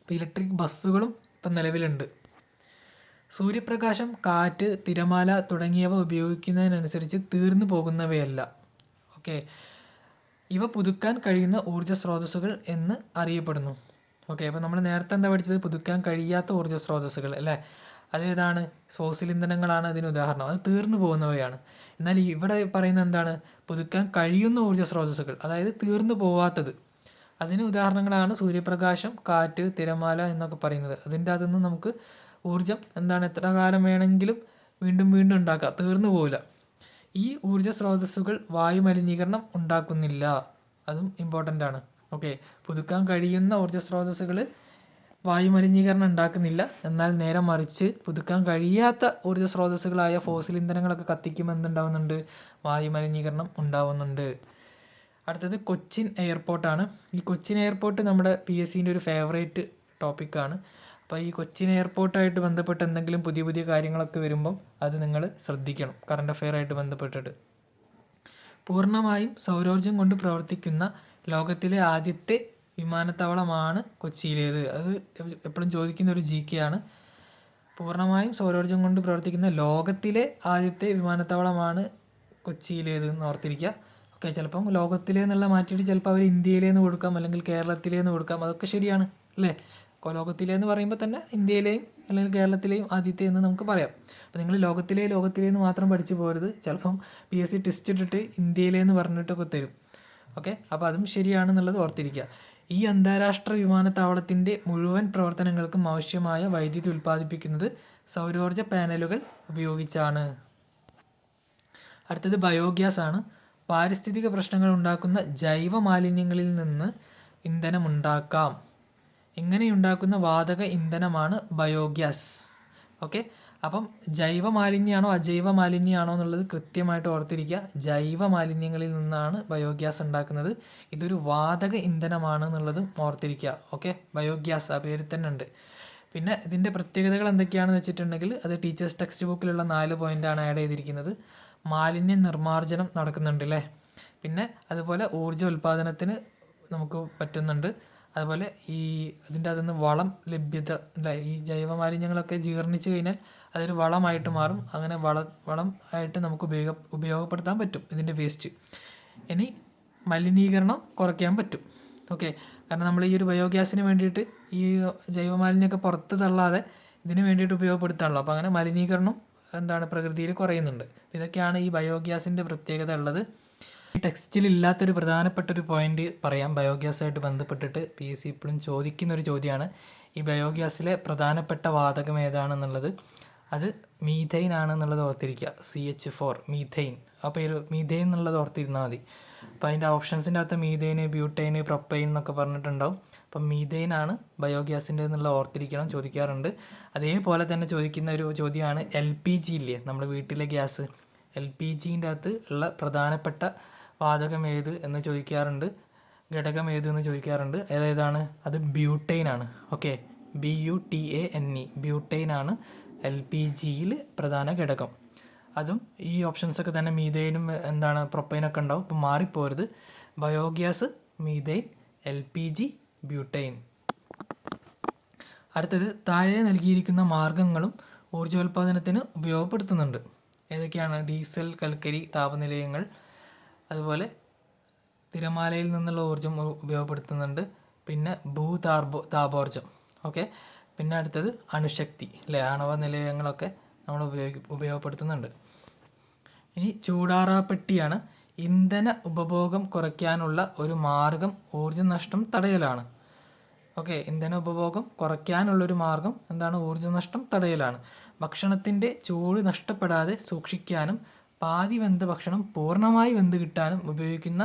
ഇപ്പോൾ ഇലക്ട്രിക് ബസ്സുകളും ഇപ്പം നിലവിലുണ്ട്. സൂര്യപ്രകാശം കാറ്റ് തിരമാല തുടങ്ങിയവ ഉപയോഗിക്കുന്നതിനനുസരിച്ച് തീർന്നു പോകുന്നവയല്ല. ഓക്കെ. ഇവ പുതുക്കാൻ കഴിയുന്ന ഊർജ സ്രോതസ്സുകൾ എന്ന് അറിയപ്പെടുന്നു. ഓക്കെ. അപ്പോൾ നമ്മൾ നേരത്തെ എന്താ പഠിച്ചത്? പുതുക്കാൻ കഴിയാത്ത ഊർജ സ്രോതസ്സുകൾ അല്ലേ അതേതാണ് ഫോസിൽ ഇന്ധനങ്ങളാണ് അതിന് ഉദാഹരണം. അത് തീർന്നു പോകുന്നവയാണ്. എന്നാൽ ഇവിടെ പറയുന്നത് എന്താണ്? പുതുക്കാൻ കഴിയുന്ന ഊർജ സ്രോതസ്സുകൾ അതായത് തീർന്നു പോവാത്തത്. അതിന് ഉദാഹരണങ്ങളാണ് സൂര്യപ്രകാശം കാറ്റ് തിരമാല എന്നൊക്കെ പറയുന്നത്. അതിന്റെ അതൊന്നും നമുക്ക് ഊർജം എന്താണ് എത്ര കാലം വേണമെങ്കിലും വീണ്ടും വീണ്ടും ഉണ്ടാക്കാം. തീർന്നു പോവില്ല. ഈ ഊർജ സ്രോതസ്സുകൾ വായു മലിനീകരണം ഉണ്ടാക്കുന്നില്ല. അതും ഇമ്പോർട്ടന്റ് ആണ്. ഓക്കെ പുതുക്കാൻ കഴിയുന്ന ഊർജ സ്രോതസ്സുകൾ വായു മലിനീകരണം ഉണ്ടാക്കുന്നില്ല. എന്നാൽ നേരെ മറിച്ച് പുതുക്കാൻ കഴിയാത്ത ഊർജ സ്രോതസ്സുകളായ ഫോസിൽ ഇന്ധനങ്ങളൊക്കെ കത്തിക്കുമ്പോൾ എന്തുണ്ടാവുന്നുണ്ട്? വായുമലിനീകരണം ഉണ്ടാവുന്നുണ്ട്. അടുത്തത് കൊച്ചിൻ എയർപോർട്ടാണ്. ഈ കൊച്ചിൻ എയർപോർട്ട് നമ്മുടെ പി എസ് സിന്റെ ഒരു ഫേവറേറ്റ് ടോപ്പിക്കാണ് അപ്പോൾ ഈ കൊച്ചിൻ എയർപോർട്ടായിട്ട് ബന്ധപ്പെട്ട് എന്തെങ്കിലും പുതിയ പുതിയ കാര്യങ്ങളൊക്കെ വരുമ്പം അത് നിങ്ങൾ ശ്രദ്ധിക്കണം. കറണ്ട് അഫെയറായിട്ട് ബന്ധപ്പെട്ടിട്ട്. പൂർണമായും സൗരോർജം കൊണ്ട് പ്രവർത്തിക്കുന്ന ലോകത്തിലെ ആദ്യത്തെ വിമാനത്താവളമാണ് കൊച്ചിയിലേത്. അത് എപ്പോഴും ചോദിക്കുന്ന ഒരു ജി കെ ആണ്. പൂർണമായും സൗരോർജം കൊണ്ട് പ്രവർത്തിക്കുന്ന ലോകത്തിലെ ആദ്യത്തെ വിമാനത്താവളമാണ് കൊച്ചിയിലേത് എന്ന് ഓർത്തിരിക്കുക ഓക്കെ ചിലപ്പം ലോകത്തിലെ എന്നുള്ള മാറ്റിയിട്ട് ചിലപ്പോൾ അവർ ഇന്ത്യയിലേന്ന് കൊടുക്കാം അല്ലെങ്കിൽ കേരളത്തിലേന്ന് കൊടുക്കാം. അതൊക്കെ ശരിയാണ് അല്ലേ? കൊ- ലോകത്തിലെ എന്ന് പറയുമ്പോൾ തന്നെ ഇന്ത്യയിലെയും അല്ലെങ്കിൽ കേരളത്തിലെയും ആദ്യത്തെ എന്ന് നമുക്ക് പറയാം. അപ്പോൾ നിങ്ങൾ ലോകത്തിലെ ലോകത്തിലെ എന്ന് മാത്രം പഠിച്ചു പോരുത്. ചിലപ്പം പി എസ് സി ടെസ്റ്റ് ഇട്ടിട്ട് ഇന്ത്യയിലെ എന്ന് പറഞ്ഞിട്ടൊക്കെ തരും. ഓക്കെ അപ്പോൾ അതും ശരിയാണെന്നുള്ളത് ഓർത്തിരിക്കുക ഈ അന്താരാഷ്ട്ര വിമാനത്താവളത്തിന്റെ മുഴുവൻ പ്രവർത്തനങ്ങൾക്കും ആവശ്യമായ വൈദ്യുതി ഉൽപ്പാദിപ്പിക്കുന്നത് സൗരോർജ പാനലുകൾ ഉപയോഗിച്ചാണ്. അടുത്തത് ബയോഗ്യാസ് ആണ്. പാരിസ്ഥിതിക പ്രശ്നങ്ങൾ ഉണ്ടാക്കുന്ന ജൈവ മാലിന്യങ്ങളിൽ നിന്ന് ഇന്ധനമുണ്ടാക്കാം. ഇങ്ങനെയുണ്ടാക്കുന്ന വാതക ഇന്ധനമാണ് ബയോഗ്യാസ്. ഓക്കെ? അപ്പം ജൈവ മാലിന്യമാണോ അജൈവ മാലിന്യമാണോ എന്നുള്ളത് കൃത്യമായിട്ട് ഓർത്തിരിക്കുക. ജൈവ മാലിന്യങ്ങളിൽ നിന്നാണ് ബയോഗ്യാസ് ഉണ്ടാക്കുന്നത്. ഇതൊരു വാതക ഇന്ധനമാണ് എന്നുള്ളതും ഓർത്തിരിക്കുക. ഓക്കെ? ബയോഗ്യാസ് ആ പേരിൽ തന്നെ ഉണ്ട്. പിന്നെ ഇതിന്റെ പ്രത്യേകതകൾ എന്തൊക്കെയാണെന്ന് വെച്ചിട്ടുണ്ടെങ്കിൽ അത് ടീച്ചേഴ്സ് ടെക്സ്റ്റ് ബുക്കിലുള്ള നാല് പോയിന്റാണ് ആഡ് ചെയ്തിരിക്കുന്നത്. മാലിന്യ നിർമ്മാർജനം നടക്കുന്നുണ്ട് അല്ലേ പിന്നെ അതുപോലെ ഊർജ ഉൽപ്പാദനത്തിന് നമുക്ക് പറ്റുന്നുണ്ട്. അതുപോലെ ഈ അതിന്റെ അതിൽ നിന്ന് വളം ലഭ്യത അല്ലേ? ഈ ജൈവ മാലിന്യങ്ങളൊക്കെ ജീർണിച്ച് കഴിഞ്ഞാൽ അതൊരു വളമായിട്ട് മാറും. അങ്ങനെ വള വളം ആയിട്ട് നമുക്ക് ഉപയോഗ ഉപയോഗപ്പെടുത്താൻ പറ്റും ഇതിന്റെ വേസ്റ്റ്. ഇനി മലിനീകരണം കുറയ്ക്കാൻ പറ്റും. ഓക്കെ. കാരണം നമ്മൾ ഈ ഒരു ബയോഗ്യാസിന് വേണ്ടിയിട്ട് ഈ ജൈവ മാലിന്യമൊക്കെ പുറത്ത് തള്ളാതെ ഇതിന് വേണ്ടിയിട്ട് ഉപയോഗപ്പെടുത്താണല്ലോ. അപ്പോൾ അങ്ങനെ മലിനീകരണം എന്താണ് പ്രകൃതിയിൽ കുറയുന്നുണ്ട്. ഇതൊക്കെയാണ് ഈ ബയോഗ്യാസിന്റെ പ്രത്യേകത ഉള്ളത്. ടെക്സ്റ്റിൽ ഇല്ലാത്തൊരു പ്രധാനപ്പെട്ട ഒരു പോയിന്റ് പറയാം. ബയോഗ്യാസായിട്ട് ബന്ധപ്പെട്ടിട്ട് പി എസ് സി ഇപ്പോഴും ചോദിക്കുന്ന ഒരു ചോദ്യമാണ് ഈ ബയോഗ്യാസിലെ പ്രധാനപ്പെട്ട വാതകം ഏതാണെന്നുള്ളത്? അത് മീഥൈൻ ആണെന്നുള്ളത് ഓർത്തിരിക്കുക. സി എച്ച് ഫോർ മീഥൈൻ ആ പേര് മീഥൈൻ എന്നുള്ളത് ഓർത്തിരുന്നാൽ മതി. അപ്പോൾ അതിന്റെ ഓപ്ഷൻസിന്റെ അകത്ത് മീഥൈന് ബ്യൂട്ടൈന് പ്രൊപ്പൈൻ എന്നൊക്കെ പറഞ്ഞിട്ടുണ്ടാവും. അപ്പം മീഥൈൻ ആണ് ബയോഗ്യാസിന്റെ എന്നുള്ള ഓർത്തിരിക്കണം ചോദിക്കാറുണ്ട്. അതേപോലെ തന്നെ ചോദിക്കുന്ന ഒരു ചോദ്യമാണ് എൽ പി ജി ഇല്ലേ? നമ്മുടെ വീട്ടിലെ ഗ്യാസ്. എൽ പി ജിന്റെ അകത്ത് ഉള്ള പ്രധാനപ്പെട്ട വാതകം ഏത് എന്ന് ചോദിക്കാറുണ്ട്. ഘടകം ഏത് എന്ന് ചോദിക്കാറുണ്ട്. ഏതേതാണ് അത് ബ്യൂട്ടൈൻ ആണ്. Okay B U T A N E butane ആണ് എൽ പി ജിയിൽ പ്രധാന ഘടകം. അതും ഈ ഓപ്ഷൻസ് ഒക്കെ തന്നെ മീതൈനും എന്താണ് പ്രൊപ്പൈനൊക്കെ ഉണ്ടാവും. അപ്പോൾ മാറിപ്പോരുത്. Biogas methane L P G butane അടുത്തത് താഴെ നൽകിയിരിക്കുന്ന മാർഗങ്ങളും ഊർജോൽപാദനത്തിന് ഉപയോഗപ്പെടുത്തുന്നുണ്ട്. ഏതൊക്കെയാണ്? ഡീസൽ കൽക്കരി താപനിലയങ്ങൾ അതുപോലെ തിരമാലയിൽ നിന്നുള്ള ഊർജം ഉപയോഗപ്പെടുത്തുന്നുണ്ട്. പിന്നെ ഭൂതാർബോ താപോർജം. ഓക്കെ? പിന്നെ അടുത്തത് അണുശക്തി അല്ലേ? ആണവ നിലയങ്ങളൊക്കെ നമ്മൾ ഉപയോഗി ഉപയോഗപ്പെടുത്തുന്നുണ്ട്. ഇനി ചൂടാറാപ്പെട്ടിയാണ് ഇന്ധന ഉപഭോഗം കുറയ്ക്കാനുള്ള ഒരു മാർഗം ഊർജ നഷ്ടം തടയലാണ്. ഓക്കെ? ഇന്ധന ഉപഭോഗം കുറയ്ക്കാനുള്ളൊരു മാർഗം എന്താണ്? ഊർജ നഷ്ടം തടയലാണ്. ഭക്ഷണത്തിന്റെ ചൂട് നഷ്ടപ്പെടാതെ സൂക്ഷിക്കാനും പാതി വെന്ത ഭക്ഷണം പൂർണമായി വെന്ത് കിട്ടാനും ഉപയോഗിക്കുന്ന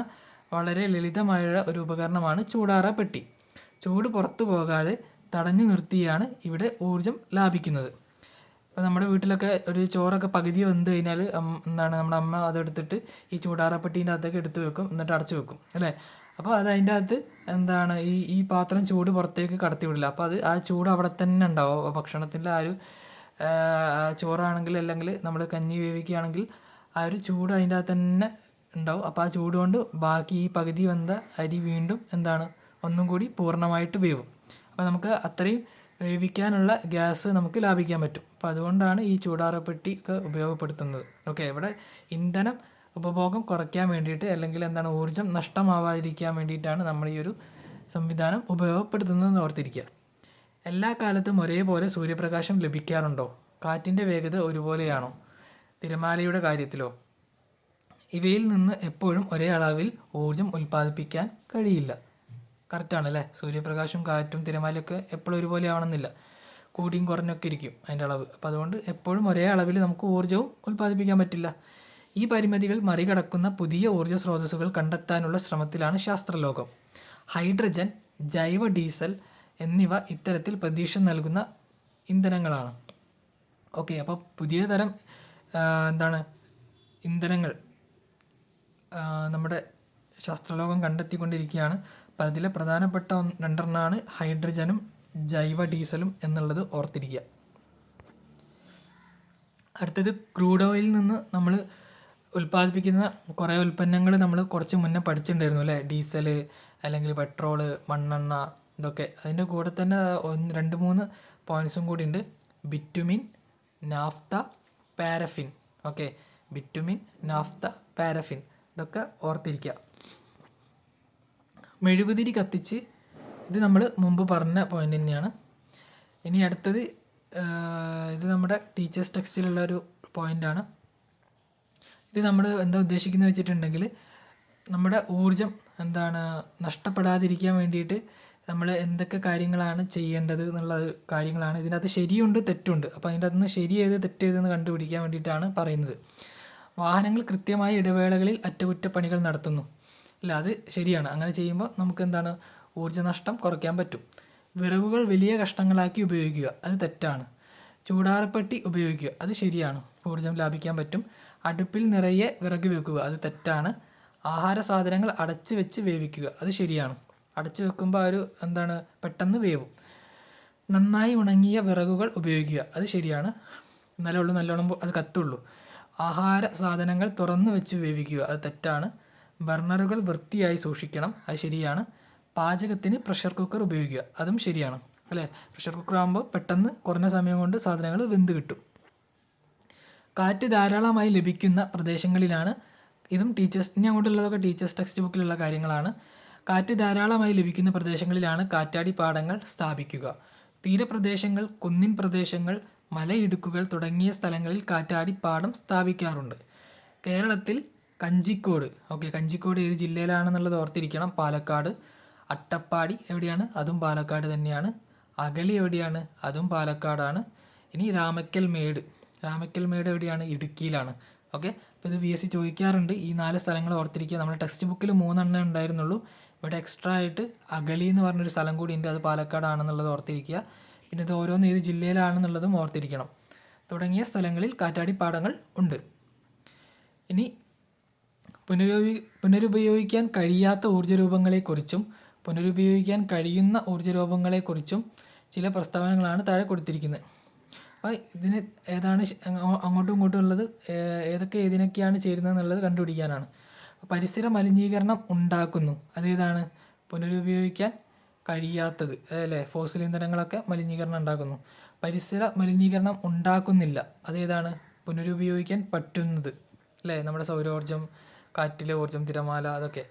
വളരെ ലളിതമായ ഒരു ഉപകരണമാണ് ചൂടാറ പെട്ടി. ചൂട് പുറത്തു പോകാതെ തടഞ്ഞു നിർത്തിയാണ് ഇവിടെ ഊർജം ലാഭിക്കുന്നത്. ഇപ്പോൾ നമ്മുടെ വീട്ടിലൊക്കെ ഒരു ചോറൊക്കെ പകുതി വെന്ത് കഴിഞ്ഞാൽ എന്താണ് നമ്മുടെ അമ്മ അതെടുത്തിട്ട് ഈ ചൂടാറപ്പെട്ടീന്റെ അകത്തൊക്കെ എടുത്ത് വെക്കും എന്നിട്ട് അടച്ചു വെക്കും അല്ലേ? അപ്പോൾ അത് അതിന്റെ അകത്ത് എന്താണ് ഈ ഈ പാത്രം ചൂട് പുറത്തേക്ക് കടത്തി വിടില്ല. അപ്പോൾ അത് ആ ചൂട് അവിടെ തന്നെ ഉണ്ടാവും. ഭക്ഷണത്തിന്റെ ആ ഒരു ചോറാണെങ്കിൽ അല്ലെങ്കിൽ നമ്മൾ കഞ്ഞി വേവിക്കുകയാണെങ്കിൽ ആ ഒരു ചൂട് അതിന്റെ അകത്ത് തന്നെ ഉണ്ടാവും. അപ്പോൾ ആ ചൂട് കൊണ്ട് ബാക്കി ഈ പകുതി വെന്ത അരി വീണ്ടും എന്താണ്? ഒന്നും കൂടി പൂർണമായിട്ട് വേവും. അപ്പോൾ നമുക്ക് അത്രയും വേവിക്കാനുള്ള ഗ്യാസ് നമുക്ക് ലാഭിക്കാൻ പറ്റും. അപ്പോൾ അതുകൊണ്ടാണ് ഈ ചൂടാറപ്പെട്ടി ഒക്കെ ഉപയോഗപ്പെടുത്തുന്നത്. ഓക്കെ ഇവിടെ ഇന്ധനം ഉപഭോഗം കുറയ്ക്കാൻ വേണ്ടിയിട്ട് അല്ലെങ്കിൽ എന്താണ് ഊർജം നഷ്ടമാവാതിരിക്കാൻ വേണ്ടിയിട്ടാണ് നമ്മൾ ഈ ഒരു സംവിധാനം ഉപയോഗപ്പെടുത്തുന്നതെന്ന് ഓർത്തിരിക്കുക. എല്ലാ കാലത്തും ഒരേപോലെ സൂര്യപ്രകാശം ലഭിക്കാറുണ്ടോ? കാറ്റിന്റെ വേഗത ഒരുപോലെയാണോ? തിരമാലയുടെ കാര്യത്തിലോ? ഇവയിൽ നിന്ന് എപ്പോഴും ഒരേ അളവിൽ ഊർജം ഉൽപ്പാദിപ്പിക്കാൻ കഴിയില്ല. കറക്റ്റാണ് അല്ലേ? സൂര്യപ്രകാശം കാറ്റും തിരമാലയൊക്കെ എപ്പോഴും ഒരുപോലെ ആവണമെന്നില്ല. കൂടിയും കുറഞ്ഞൊക്കെ ഇരിക്കും അതിന്റെ അളവ്. അപ്പോൾ അതുകൊണ്ട് എപ്പോഴും ഒരേ അളവിൽ നമുക്ക് ഊർജവും ഉൽപ്പാദിപ്പിക്കാൻ പറ്റില്ല. ഈ പരിമിതികൾ മറികടക്കുന്ന പുതിയ ഊർജ സ്രോതസ്സുകൾ കണ്ടെത്താനുള്ള ശ്രമത്തിലാണ് ശാസ്ത്രലോകം. ഹൈഡ്രജൻ ജൈവ ഡീസൽ എന്നിവ ഇത്തരത്തിൽ പ്രതീക്ഷ നൽകുന്ന ഇന്ധനങ്ങളാണ്. ഓക്കെ അപ്പോൾ പുതിയ തരം എന്താണ്? ഇന്ധനങ്ങൾ. നമ്മുടെ ശാസ്ത്രലോകം കണ്ടെത്തിക്കൊണ്ടിരിക്കുകയാണ്. അപ്പം അതിലെ പ്രധാനപ്പെട്ട രണ്ടെണ്ണമാണ് ഹൈഡ്രജനും ജൈവ ഡീസലും എന്നുള്ളത് ഓർത്തിരിക്കുക അടുത്തത് ക്രൂഡ് ഓയിൽ നിന്ന് നമ്മൾ ഉൽപ്പാദിപ്പിക്കുന്ന കുറേ ഉൽപ്പന്നങ്ങൾ നമ്മൾ കുറച്ച് മുന്നേ പഠിച്ചിട്ടുണ്ടായിരുന്നു അല്ലേ? ഡീസൽ അല്ലെങ്കിൽ പെട്രോൾ മണ്ണെണ്ണ ഇതൊക്കെ. അതിന്റെ കൂടെ തന്നെ ഒന്ന് രണ്ട് മൂന്ന് പോയിൻസും കൂടി ഉണ്ട് bitumen naphtha paraffin. Okay. Bitumen naphtha paraffin. ഇതൊക്കെ ഓർത്തിരിക്കുക മെഴുകുതിരി കത്തിച്ച് ഇത് നമ്മൾ മുമ്പ് പറഞ്ഞ പോയിന്റ് തന്നെയാണ്. ഇനി അടുത്തത് ഇത് നമ്മുടെ ടീച്ചേഴ്സ് ടെക്സ്റ്റിലുള്ള ഒരു പോയിന്റാണ് ഇത് നമ്മൾ എന്താ ഉദ്ദേശിക്കുന്നത് വെച്ചിട്ടുണ്ടെങ്കിൽ നമ്മുടെ ഊർജം എന്താണ് നഷ്ടപ്പെടാതിരിക്കാൻ വേണ്ടിയിട്ട് നമ്മൾ എന്തൊക്കെ കാര്യങ്ങളാണ് ചെയ്യേണ്ടത് എന്നുള്ള കാര്യങ്ങളാണ്. ഇതിനകത്ത് ശരിയുണ്ട് തെറ്റുണ്ട്. അപ്പോൾ അതിന്റെ അകത്ത് നിന്ന് ശരി ഏത് തെറ്റ് ഏതെന്ന് കണ്ടുപിടിക്കാൻ വേണ്ടിയിട്ടാണ് പറയുന്നത്. വാഹനങ്ങൾ കൃത്യമായ ഇടവേളകളിൽ അറ്റകുറ്റപ്പണികൾ നടത്തുന്നു. അല്ല അത് ശരിയാണ്. അങ്ങനെ ചെയ്യുമ്പോൾ നമുക്ക് എന്താണ്? ഊർജനഷ്ടം കുറയ്ക്കാൻ പറ്റും. വിറവുകൾ വലിയ കഷ്ണങ്ങളാക്കി ഉപയോഗിക്കുക. അത് തെറ്റാണ്. ചൂടാറപ്പെട്ടി ഉപയോഗിക്കുക. അത് ശരിയാണ്. ഊർജം ലാഭിക്കാൻ പറ്റും. അടുപ്പിൽ നിറയെ വിറക് വെക്കുക. അത് തെറ്റാണ്. ആഹാര സാധനങ്ങൾ അടച്ചു വെച്ച് വേവിക്കുക. അത് ശരിയാണ്. അടച്ചു വെക്കുമ്പോൾ ആ ഒരു എന്താണ് പെട്ടെന്ന് വേവും. നന്നായി ഉണങ്ങിയ വിറകുകൾ ഉപയോഗിക്കുക. അത് ശരിയാണ്. നല്ലോണം നല്ലോണം അത് കത്തുള്ളൂ. ആഹാര സാധനങ്ങൾ തുറന്നു വെച്ച് വേവിക്കുക. അത് തെറ്റാണ്. ബർണറുകൾ വൃത്തിയായി സൂക്ഷിക്കണം. അത് ശരിയാണ്. പാചകത്തിന് പ്രഷർ കുക്കർ ഉപയോഗിക്കുക. അതും ശരിയാണ്. അല്ലേ? പ്രഷർ കുക്കർ ആകുമ്പോൾ പെട്ടെന്ന് കുറഞ്ഞ സമയം കൊണ്ട് സാധനങ്ങൾ വെന്ത് കിട്ടും. കാറ്റ് ധാരാളമായി ലഭിക്കുന്ന പ്രദേശങ്ങളിലാണ്. ഇതും ടീച്ചേഴ്സ് ഇനി അങ്ങോട്ടുള്ളതൊക്കെ ടീച്ചേഴ്സ് ടെക്സ്റ്റ് ബുക്കിലുള്ള കാര്യങ്ങളാണ്. കാറ്റ് ധാരാളമായി ലഭിക്കുന്ന പ്രദേശങ്ങളിലാണ് കാറ്റാടി പാടങ്ങൾ സ്ഥാപിക്കുക. തീരപ്രദേശങ്ങൾ കുന്നിൻ പ്രദേശങ്ങൾ മലയിടുക്കുകൾ തുടങ്ങിയ സ്ഥലങ്ങളിൽ കാറ്റാടി പാടം സ്ഥാപിക്കാറുണ്ട്. കേരളത്തിൽ കഞ്ചിക്കോട് ഓക്കെ കഞ്ചിക്കോട് ഏത് ജില്ലയിലാണെന്നുള്ളത് ഓർത്തിരിക്കണം. പാലക്കാട് അട്ടപ്പാടി എവിടെയാണ് അതും പാലക്കാട് തന്നെയാണ്. അകലി എവിടെയാണ് അതും പാലക്കാടാണ്. ഇനി രാമക്കൽ മേട് രാമക്കൽ മേട് എവിടെയാണ് ഇടുക്കിയിലാണ്. ഓക്കെ അപ്പോൾ ഇത് ബി എസ് സി ചോദിക്കാറുണ്ട്. ഈ നാല് സ്ഥലങ്ങൾ ഓർത്തിരിക്കുക. നമ്മുടെ ടെക്സ്റ്റ് ബുക്കിൽ മൂന്നെണ്ണം ഉണ്ടായിരുന്നുള്ളൂ. ഇവിടെ എക്സ്ട്രാ ആയിട്ട് അഗളി എന്ന് പറഞ്ഞൊരു സ്ഥലം കൂടി ഉണ്ട്. അത് പാലക്കാടാണെന്നുള്ളത് ഓർത്തിരിക്കുക. പിന്നെ ഇത് ഓരോന്ന് ഏത് ജില്ലയിലാണെന്നുള്ളതും ഓർത്തിരിക്കണം. തുടങ്ങിയ സ്ഥലങ്ങളിൽ കാറ്റാടിപ്പാടങ്ങൾ ഉണ്ട്. ഇനി പുനരുപയോഗി പുനരുപയോഗിക്കാൻ കഴിയാത്ത ഊർജരൂപങ്ങളെക്കുറിച്ചും പുനരുപയോഗിക്കാൻ കഴിയുന്ന ഊർജ ഊർജരൂപങ്ങളെക്കുറിച്ചും ചില പ്രസ്താവനകളാണ് താഴെ കൊടുത്തിരിക്കുന്നത്. അപ്പോൾ ഇതിന് ഏതാണ് അങ്ങോട്ടും ഇങ്ങോട്ടും ഉള്ളത് ഏതൊക്കെ ഏതിനൊക്കെയാണ് ചേരുന്നത് എന്നുള്ളത് കണ്ടുപിടിക്കാനാണ്. പരിസര മലിനീകരണം ഉണ്ടാക്കുന്നു. അതേതാണ് പുനരുപയോഗിക്കാൻ കഴിയാത്തത് അല്ലേ? ഫോസിൽ ഇന്ധനങ്ങളൊക്കെ മലിനീകരണം ഉണ്ടാക്കുന്നു. പരിസര മലിനീകരണം ഉണ്ടാക്കുന്നില്ല. അതേതാണ് പുനരുപയോഗിക്കാൻ പറ്റുന്നത് അല്ലേ? നമ്മുടെ സൗരോർജം കാറ്റിലെ ഊർജം തിരമാല അതൊക്കെ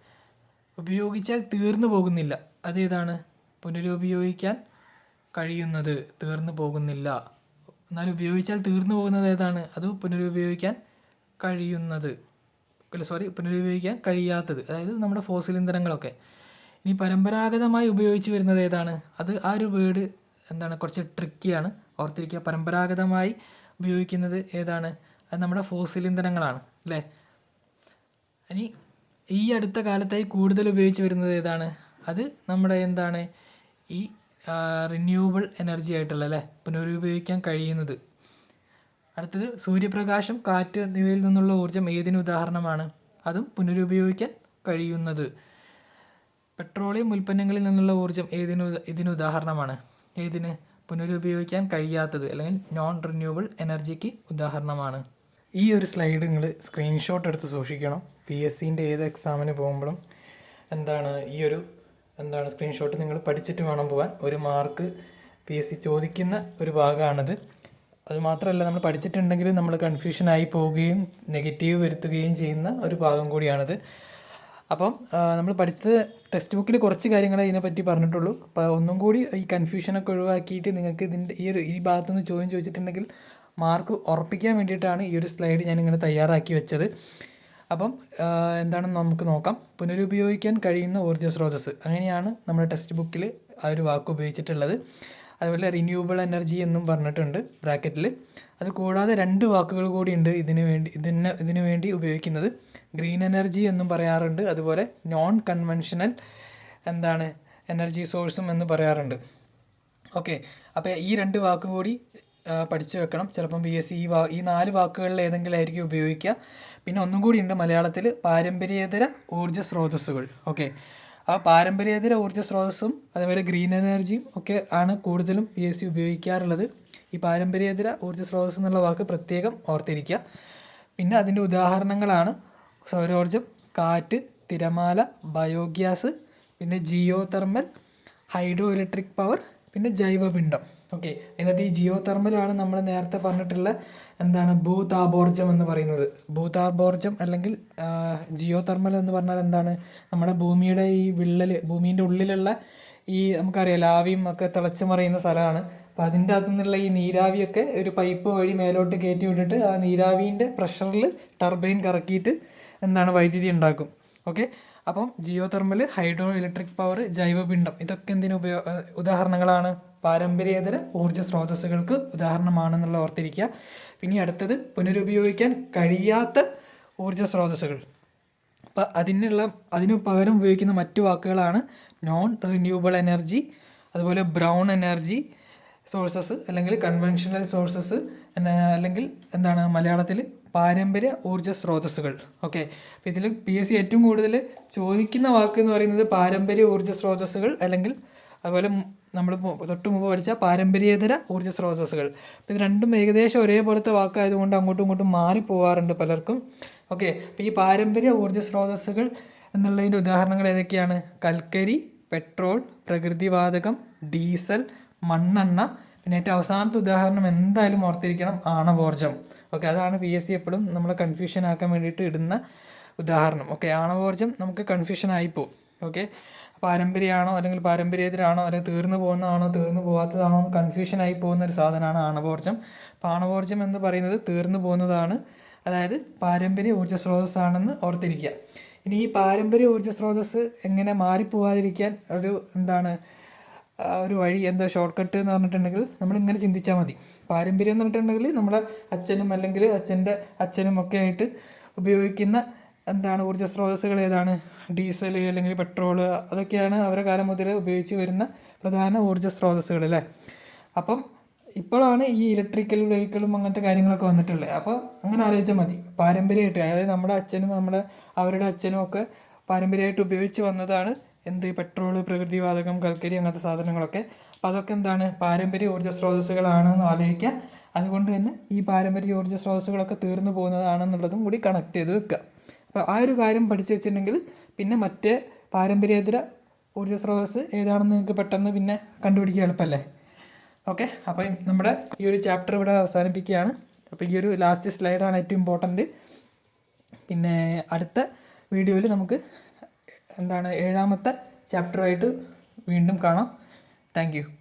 ഉപയോഗിച്ചാൽ തീർന്നു പോകുന്നില്ല. അതേതാണ് പുനരുപയോഗിക്കാൻ കഴിയുന്നത് തീർന്നു പോകുന്നില്ല. എന്നാൽ ഉപയോഗിച്ചാൽ തീർന്നു പോകുന്നത് ഏതാണ്? അത് പുനരുപയോഗിക്കാൻ കഴിയുന്നത്. അല്ല സോറി പുനരുപയോഗിക്കാൻ കഴിയാത്തത്. അതായത് നമ്മുടെ ഫോസിൽ ഇന്ധനങ്ങളൊക്കെ. ഇനി പരമ്പരാഗതമായി ഉപയോഗിച്ച് വരുന്നത് ഏതാണ്? അത് ആ ഒരു വേർഡ് എന്താണ് കുറച്ച് ട്രിക്കിയാണ് ഓർത്തിരിക്കുക പരമ്പരാഗതമായി ഉപയോഗിക്കുന്നത് ഏതാണ്? അത് നമ്മുടെ ഫോസിൽ ഇന്ധനങ്ങളാണ് അല്ലേ? ഇനി ഈ അടുത്ത കാലത്തായി കൂടുതൽ ഉപയോഗിച്ച് വരുന്നത് ഏതാണ്? അത് നമ്മുടെ എന്താണ്? ഈ റിന്യൂവബിൾ എനർജി ആയിട്ടുള്ള അല്ലേ? പുനരുപയോഗിക്കാൻ കഴിയുന്നത്. അടുത്തത് സൂര്യപ്രകാശം കാറ്റ് എന്നിവയിൽ നിന്നുള്ള ഊർജം ഏതിന് ഉദാഹരണമാണ്? അതും പുനരുപയോഗിക്കാൻ കഴിയുന്നത്. പെട്രോളിയം ഉൽപ്പന്നങ്ങളിൽ നിന്നുള്ള ഊർജം ഏതിന് ഇതിന് ഉദാഹരണമാണ്? ഏതിന്? പുനരുപയോഗിക്കാൻ കഴിയാത്തത് അല്ലെങ്കിൽ നോൺ റിന്യൂവബിൾ എനർജിക്ക് ഉദാഹരണമാണ്. ഈ ഒരു സ്ലൈഡ് നിങ്ങൾ സ്ക്രീൻഷോട്ട് എടുത്ത് സൂക്ഷിക്കണം. പി എസ് സിന്റെ ഏത് എക്സാമിന് പോകുമ്പോഴും എന്താണ് ഈ ഒരു എന്താണ് സ്ക്രീൻഷോട്ട് നിങ്ങൾ പഠിച്ചിട്ട് വേണം പോകാൻ ഒരു മാർക്ക് പി എസ് സി ചോദിക്കുന്ന ഒരു ഭാഗമാണത്. അത് മാത്രമല്ല നമ്മൾ പഠിച്ചിട്ടുണ്ടെങ്കിൽ നമ്മൾ കൺഫ്യൂഷൻ ആയി പോവുകയും നെഗറ്റീവ് വരുത്തുകയും ചെയ്യുന്ന ഒരു ഭാഗം കൂടിയാണത്. അപ്പം നമ്മൾ പഠിച്ചത് ടെക്സ്റ്റ് ബുക്കിൽ കുറച്ച് കാര്യങ്ങൾ ഇതിനെപ്പറ്റി പറഞ്ഞിട്ടുള്ളൂ. അപ്പോൾ ഒന്നും കൂടി ഈ കൺഫ്യൂഷനൊക്കെ ഒഴിവാക്കിയിട്ട് നിങ്ങൾക്ക് ഇതിന്റെ ഈ ഒരു ഈ ഭാഗത്തുനിന്ന് ചോദ്യം ചോദിച്ചിട്ടുണ്ടെങ്കിൽ മാർക്ക് ഉറപ്പിക്കാൻ വേണ്ടിയിട്ടാണ് ഈ ഒരു സ്ലൈഡ് ഞാൻ ഇങ്ങനെ തയ്യാറാക്കി വെച്ചത്. അപ്പം എന്താണെന്ന് നമുക്ക് നോക്കാം. പുനരുപയോഗിക്കാൻ കഴിയുന്ന ഊർജ സ്രോതസ്സ് അങ്ങനെയാണ് നമ്മുടെ ടെക്സ്റ്റ് ബുക്കിൽ ആ ഒരു വാക്ക് ഉപയോഗിച്ചിട്ടുള്ളത്. അതുപോലെ റിന്യൂവബിൾ എനർജി എന്നും പറഞ്ഞിട്ടുണ്ട് ബ്രാക്കറ്റിൽ അത് കൂടാതെ രണ്ട് വാക്കുകൾ കൂടിയുണ്ട് ഇതിന് വേണ്ടി ഇതിന് ഇതിന് വേണ്ടി ഉപയോഗിക്കുന്നത്. ഗ്രീൻ എനർജി എന്നും പറയാറുണ്ട്. അതുപോലെ നോൺ കൺവെൻഷണൽ എന്താണ് എനർജി സോഴ്സും എന്ന് പറയാറുണ്ട്. ഓക്കെ അപ്പോൾ ഈ രണ്ട് വാക്ക് കൂടി പഠിച്ചു വെക്കണം. ചിലപ്പം പി എസ് സി ഈ വാ ഈ നാല് വാക്കുകളിൽ ഏതെങ്കിലും ആയിരിക്കും ഉപയോഗിക്കുക. പിന്നെ ഒന്നും കൂടി ഉണ്ട് മലയാളത്തിൽ പാരമ്പര്യേതര ഊർജ സ്രോതസ്സുകൾ. ഓക്കെ ആ പാരമ്പര്യേതര ഊർജ സ്രോതസ്സും അതേപോലെ ഗ്രീൻ എനർജിയും ഒക്കെ ആണ് കൂടുതലും പി എസ് സി ഉപയോഗിക്കാറുള്ളത്. ഈ പാരമ്പര്യേതര ഊർജ സ്രോതസ്സ് എന്നുള്ള വാക്ക് പ്രത്യേകം ഓർത്തിരിക്കുക. പിന്നെ അതിന്റെ ഉദാഹരണങ്ങളാണ് സൗരോർജം കാറ്റ് തിരമാല ബയോഗ്യാസ് പിന്നെ geothermal hydroelectric power പിന്നെ ജൈവപിണ്ഡം. ഓക്കെ അതിനകത്ത് ഈ ജിയോ തെർമലാണ് നമ്മൾ നേരത്തെ പറഞ്ഞിട്ടുള്ള എന്താണ് ഭൂതാപോർജം എന്ന് പറയുന്നത്. ഭൂതാപോർജം അല്ലെങ്കിൽ ജിയോ തെർമൽ എന്ന് പറഞ്ഞാൽ എന്താണ്? നമ്മുടെ ഭൂമിയുടെ ഈ വിള്ളൽ ഭൂമിന്റെ ഉള്ളിലുള്ള ഈ നമുക്കറിയാം ലാവിയും ഒക്കെ തിളച്ചു മറിയുന്ന സ്ഥലമാണ്. അപ്പോൾ അതിന്റെ അകത്തു നിന്നുള്ള ഈ നീരാവിയൊക്കെ ഒരു പൈപ്പ് വഴി മേലോട്ട് കയറ്റി വിട്ടിട്ട് ആ നീരാവിന്റെ പ്രഷറിൽ ടർബൈൻ കറക്കിയിട്ട് എന്താണ് വൈദ്യുതി ഉണ്ടാക്കും. ഓക്കെ അപ്പം geothermal hydroelectric power ജൈവപിണ്ഡം ഇതൊക്കെ എന്തിനു ഉപയോഗ ഉദാഹരണങ്ങളാണ്? പാരമ്പര്യേതര ഊർജ സ്രോതസ്സുകൾക്ക് ഉദാഹരണമാണെന്നുള്ള ഓർത്തിരിക്കുക. പിന്നെ അടുത്തത് പുനരുപയോഗിക്കാൻ കഴിയാത്ത ഊർജ സ്രോതസ്സുകൾ. അപ്പം അതിനുള്ള അതിനു പകരം ഉപയോഗിക്കുന്ന മറ്റു വാക്കുകളാണ് നോൺ റിന്യൂവബിൾ എനർജി അതുപോലെ ബ്രൗൺ എനർജി സോഴ്സസ് അല്ലെങ്കിൽ കൺവെൻഷണൽ സോഴ്സസ് അല്ലെങ്കിൽ എന്താണ് മലയാളത്തിൽ പാരമ്പര്യ ഊർജ സ്രോതസ്സുകൾ. ഓക്കെ അപ്പോൾ ഇതിൽ പി എസ് സി ഏറ്റവും കൂടുതൽ ചോദിക്കുന്ന വാക്ക് എന്ന് പറയുന്നത് പാരമ്പര്യ ഊർജ സ്രോതസ്സുകൾ അല്ലെങ്കിൽ അതുപോലെ നമ്മൾ തൊട്ട് മുമ്പ് പഠിച്ച പാരമ്പര്യേതര ഊർജ സ്രോതസ്സുകൾ. ഇത് രണ്ടും ഏകദേശം ഒരേപോലത്തെ വാക്കായതുകൊണ്ട് അങ്ങോട്ടും ഇങ്ങോട്ടും മാറി പോകാറുണ്ട് പലർക്കും. ഓക്കെ അപ്പോൾ ഈ പാരമ്പര്യ ഊർജ സ്രോതസ്സുകൾ എന്നുള്ളതിന്റെ ഉദാഹരണങ്ങൾ ഏതൊക്കെയാണ്? കൽക്കരി പെട്രോൾ പ്രകൃതിവാതകം ഡീസൽ മണ്ണെണ്ണ. പിന്നെ ഏറ്റവും അവസാനത്തെ ഉദാഹരണം എന്തായാലും ഓർത്തിരിക്കണം ആണവോർജം ഓക്കെ അതാണ് പി എസ് സി എപ്പോഴും നമ്മളെ കൺഫ്യൂഷൻ ആക്കാൻ വേണ്ടിയിട്ട് ഇടുന്ന ഉദാഹരണം. ഓക്കെ ആണവോർജം നമുക്ക് കൺഫ്യൂഷൻ ആയിപ്പോവും ഓക്കെ പാരമ്പര്യമാണോ അല്ലെങ്കിൽ പാരമ്പര്യേതരാണോ അല്ലെങ്കിൽ തീർന്നു പോകുന്നതാണോ തീർന്നു പോകാത്തതാണോ എന്ന് കൺഫ്യൂഷൻ ആയി പോകുന്ന ഒരു സാധനമാണ് ആണവോർജം. അപ്പോൾ എന്ന് പറയുന്നത് തീർന്നു പോകുന്നതാണ്. അതായത് പാരമ്പര്യ ഊർജ സ്രോതസ്സാണെന്ന് ഓർത്തിരിക്കുക. ഇനി ഈ പാരമ്പര്യ ഊർജ സ്രോതസ്സ് എങ്ങനെ മാറിപ്പോവാതിരിക്കാൻ ഒരു എന്താണ് ഒരു വഴി എന്താ ഷോർട്ട് കട്ട് എന്ന് പറഞ്ഞിട്ടുണ്ടെങ്കിൽ നമ്മൾ ഇങ്ങനെ ചിന്തിച്ചാൽ മതി. പാരമ്പര്യം എന്ന് പറഞ്ഞിട്ടുണ്ടെങ്കിൽ നമ്മളെ അച്ഛനും അല്ലെങ്കിൽ അച്ഛന്റെ അച്ഛനും ഒക്കെ ആയിട്ട് ഉപയോഗിക്കുന്ന എന്താണ് ഊർജ സ്രോതസ്സുകൾ ഏതാണ്? ഡീസൽ അല്ലെങ്കിൽ പെട്രോൾ അതൊക്കെയാണ് അവരുടെ കാലം മുതൽ ഉപയോഗിച്ച് വരുന്ന പ്രധാന ഊർജ സ്രോതസ്സുകൾ അല്ലേ? അപ്പം ഇപ്പോഴാണ് ഈ ഇലക്ട്രിക്കൽ വെഹിക്കിളും അങ്ങനത്തെ കാര്യങ്ങളൊക്കെ വന്നിട്ടുള്ളത്. അപ്പോൾ അങ്ങനെ ആലോചിച്ചാൽ മതി. പാരമ്പര്യമായിട്ട് അതായത് നമ്മുടെ അച്ഛനും നമ്മുടെ അവരുടെ അച്ഛനും ഒക്കെ പാരമ്പര്യമായിട്ട് ഉപയോഗിച്ച് വന്നതാണ് എന്ത്? പെട്രോൾ പ്രകൃതിവാതകം കൽക്കരി അങ്ങനത്തെ സാധനങ്ങളൊക്കെ. അപ്പോൾ അതൊക്കെ എന്താണ്? പാരമ്പര്യ ഊർജ സ്രോതസ്സുകളാണെന്ന് ആലോചിക്കുക. അതുകൊണ്ട് തന്നെ ഈ പാരമ്പര്യ ഊർജ സ്രോതസ്സുകളൊക്കെ തീർന്നു പോകുന്നതാണെന്നുള്ളതും കൂടി കണക്ട് ചെയ്ത് വെക്കുക. അപ്പോൾ ആ ഒരു കാര്യം പഠിച്ചു വെച്ചിട്ടുണ്ടെങ്കിൽ പിന്നെ മറ്റേ പാരമ്പര്യേതര ഊർജ സ്രോതസ്സ് ഏതാണെന്ന് നിങ്ങൾക്ക് പെട്ടെന്ന് പിന്നെ കണ്ടുപിടിക്കുക എളുപ്പമല്ലേ? ഓക്കെ അപ്പോൾ നമ്മുടെ ഈ ഒരു ചാപ്റ്റർ ഇവിടെ അവസാനിപ്പിക്കുകയാണ്. അപ്പോൾ ഈ ഒരു ലാസ്റ്റ് സ്ലൈഡാണ് ഏറ്റവും ഇമ്പോർട്ടന്റ് പിന്നെ അടുത്ത വീഡിയോയിൽ നമുക്ക് എന്താണ് ഏഴാമത്തെ ചാപ്റ്ററുമായിട്ട് വീണ്ടും കാണാം. താങ്ക്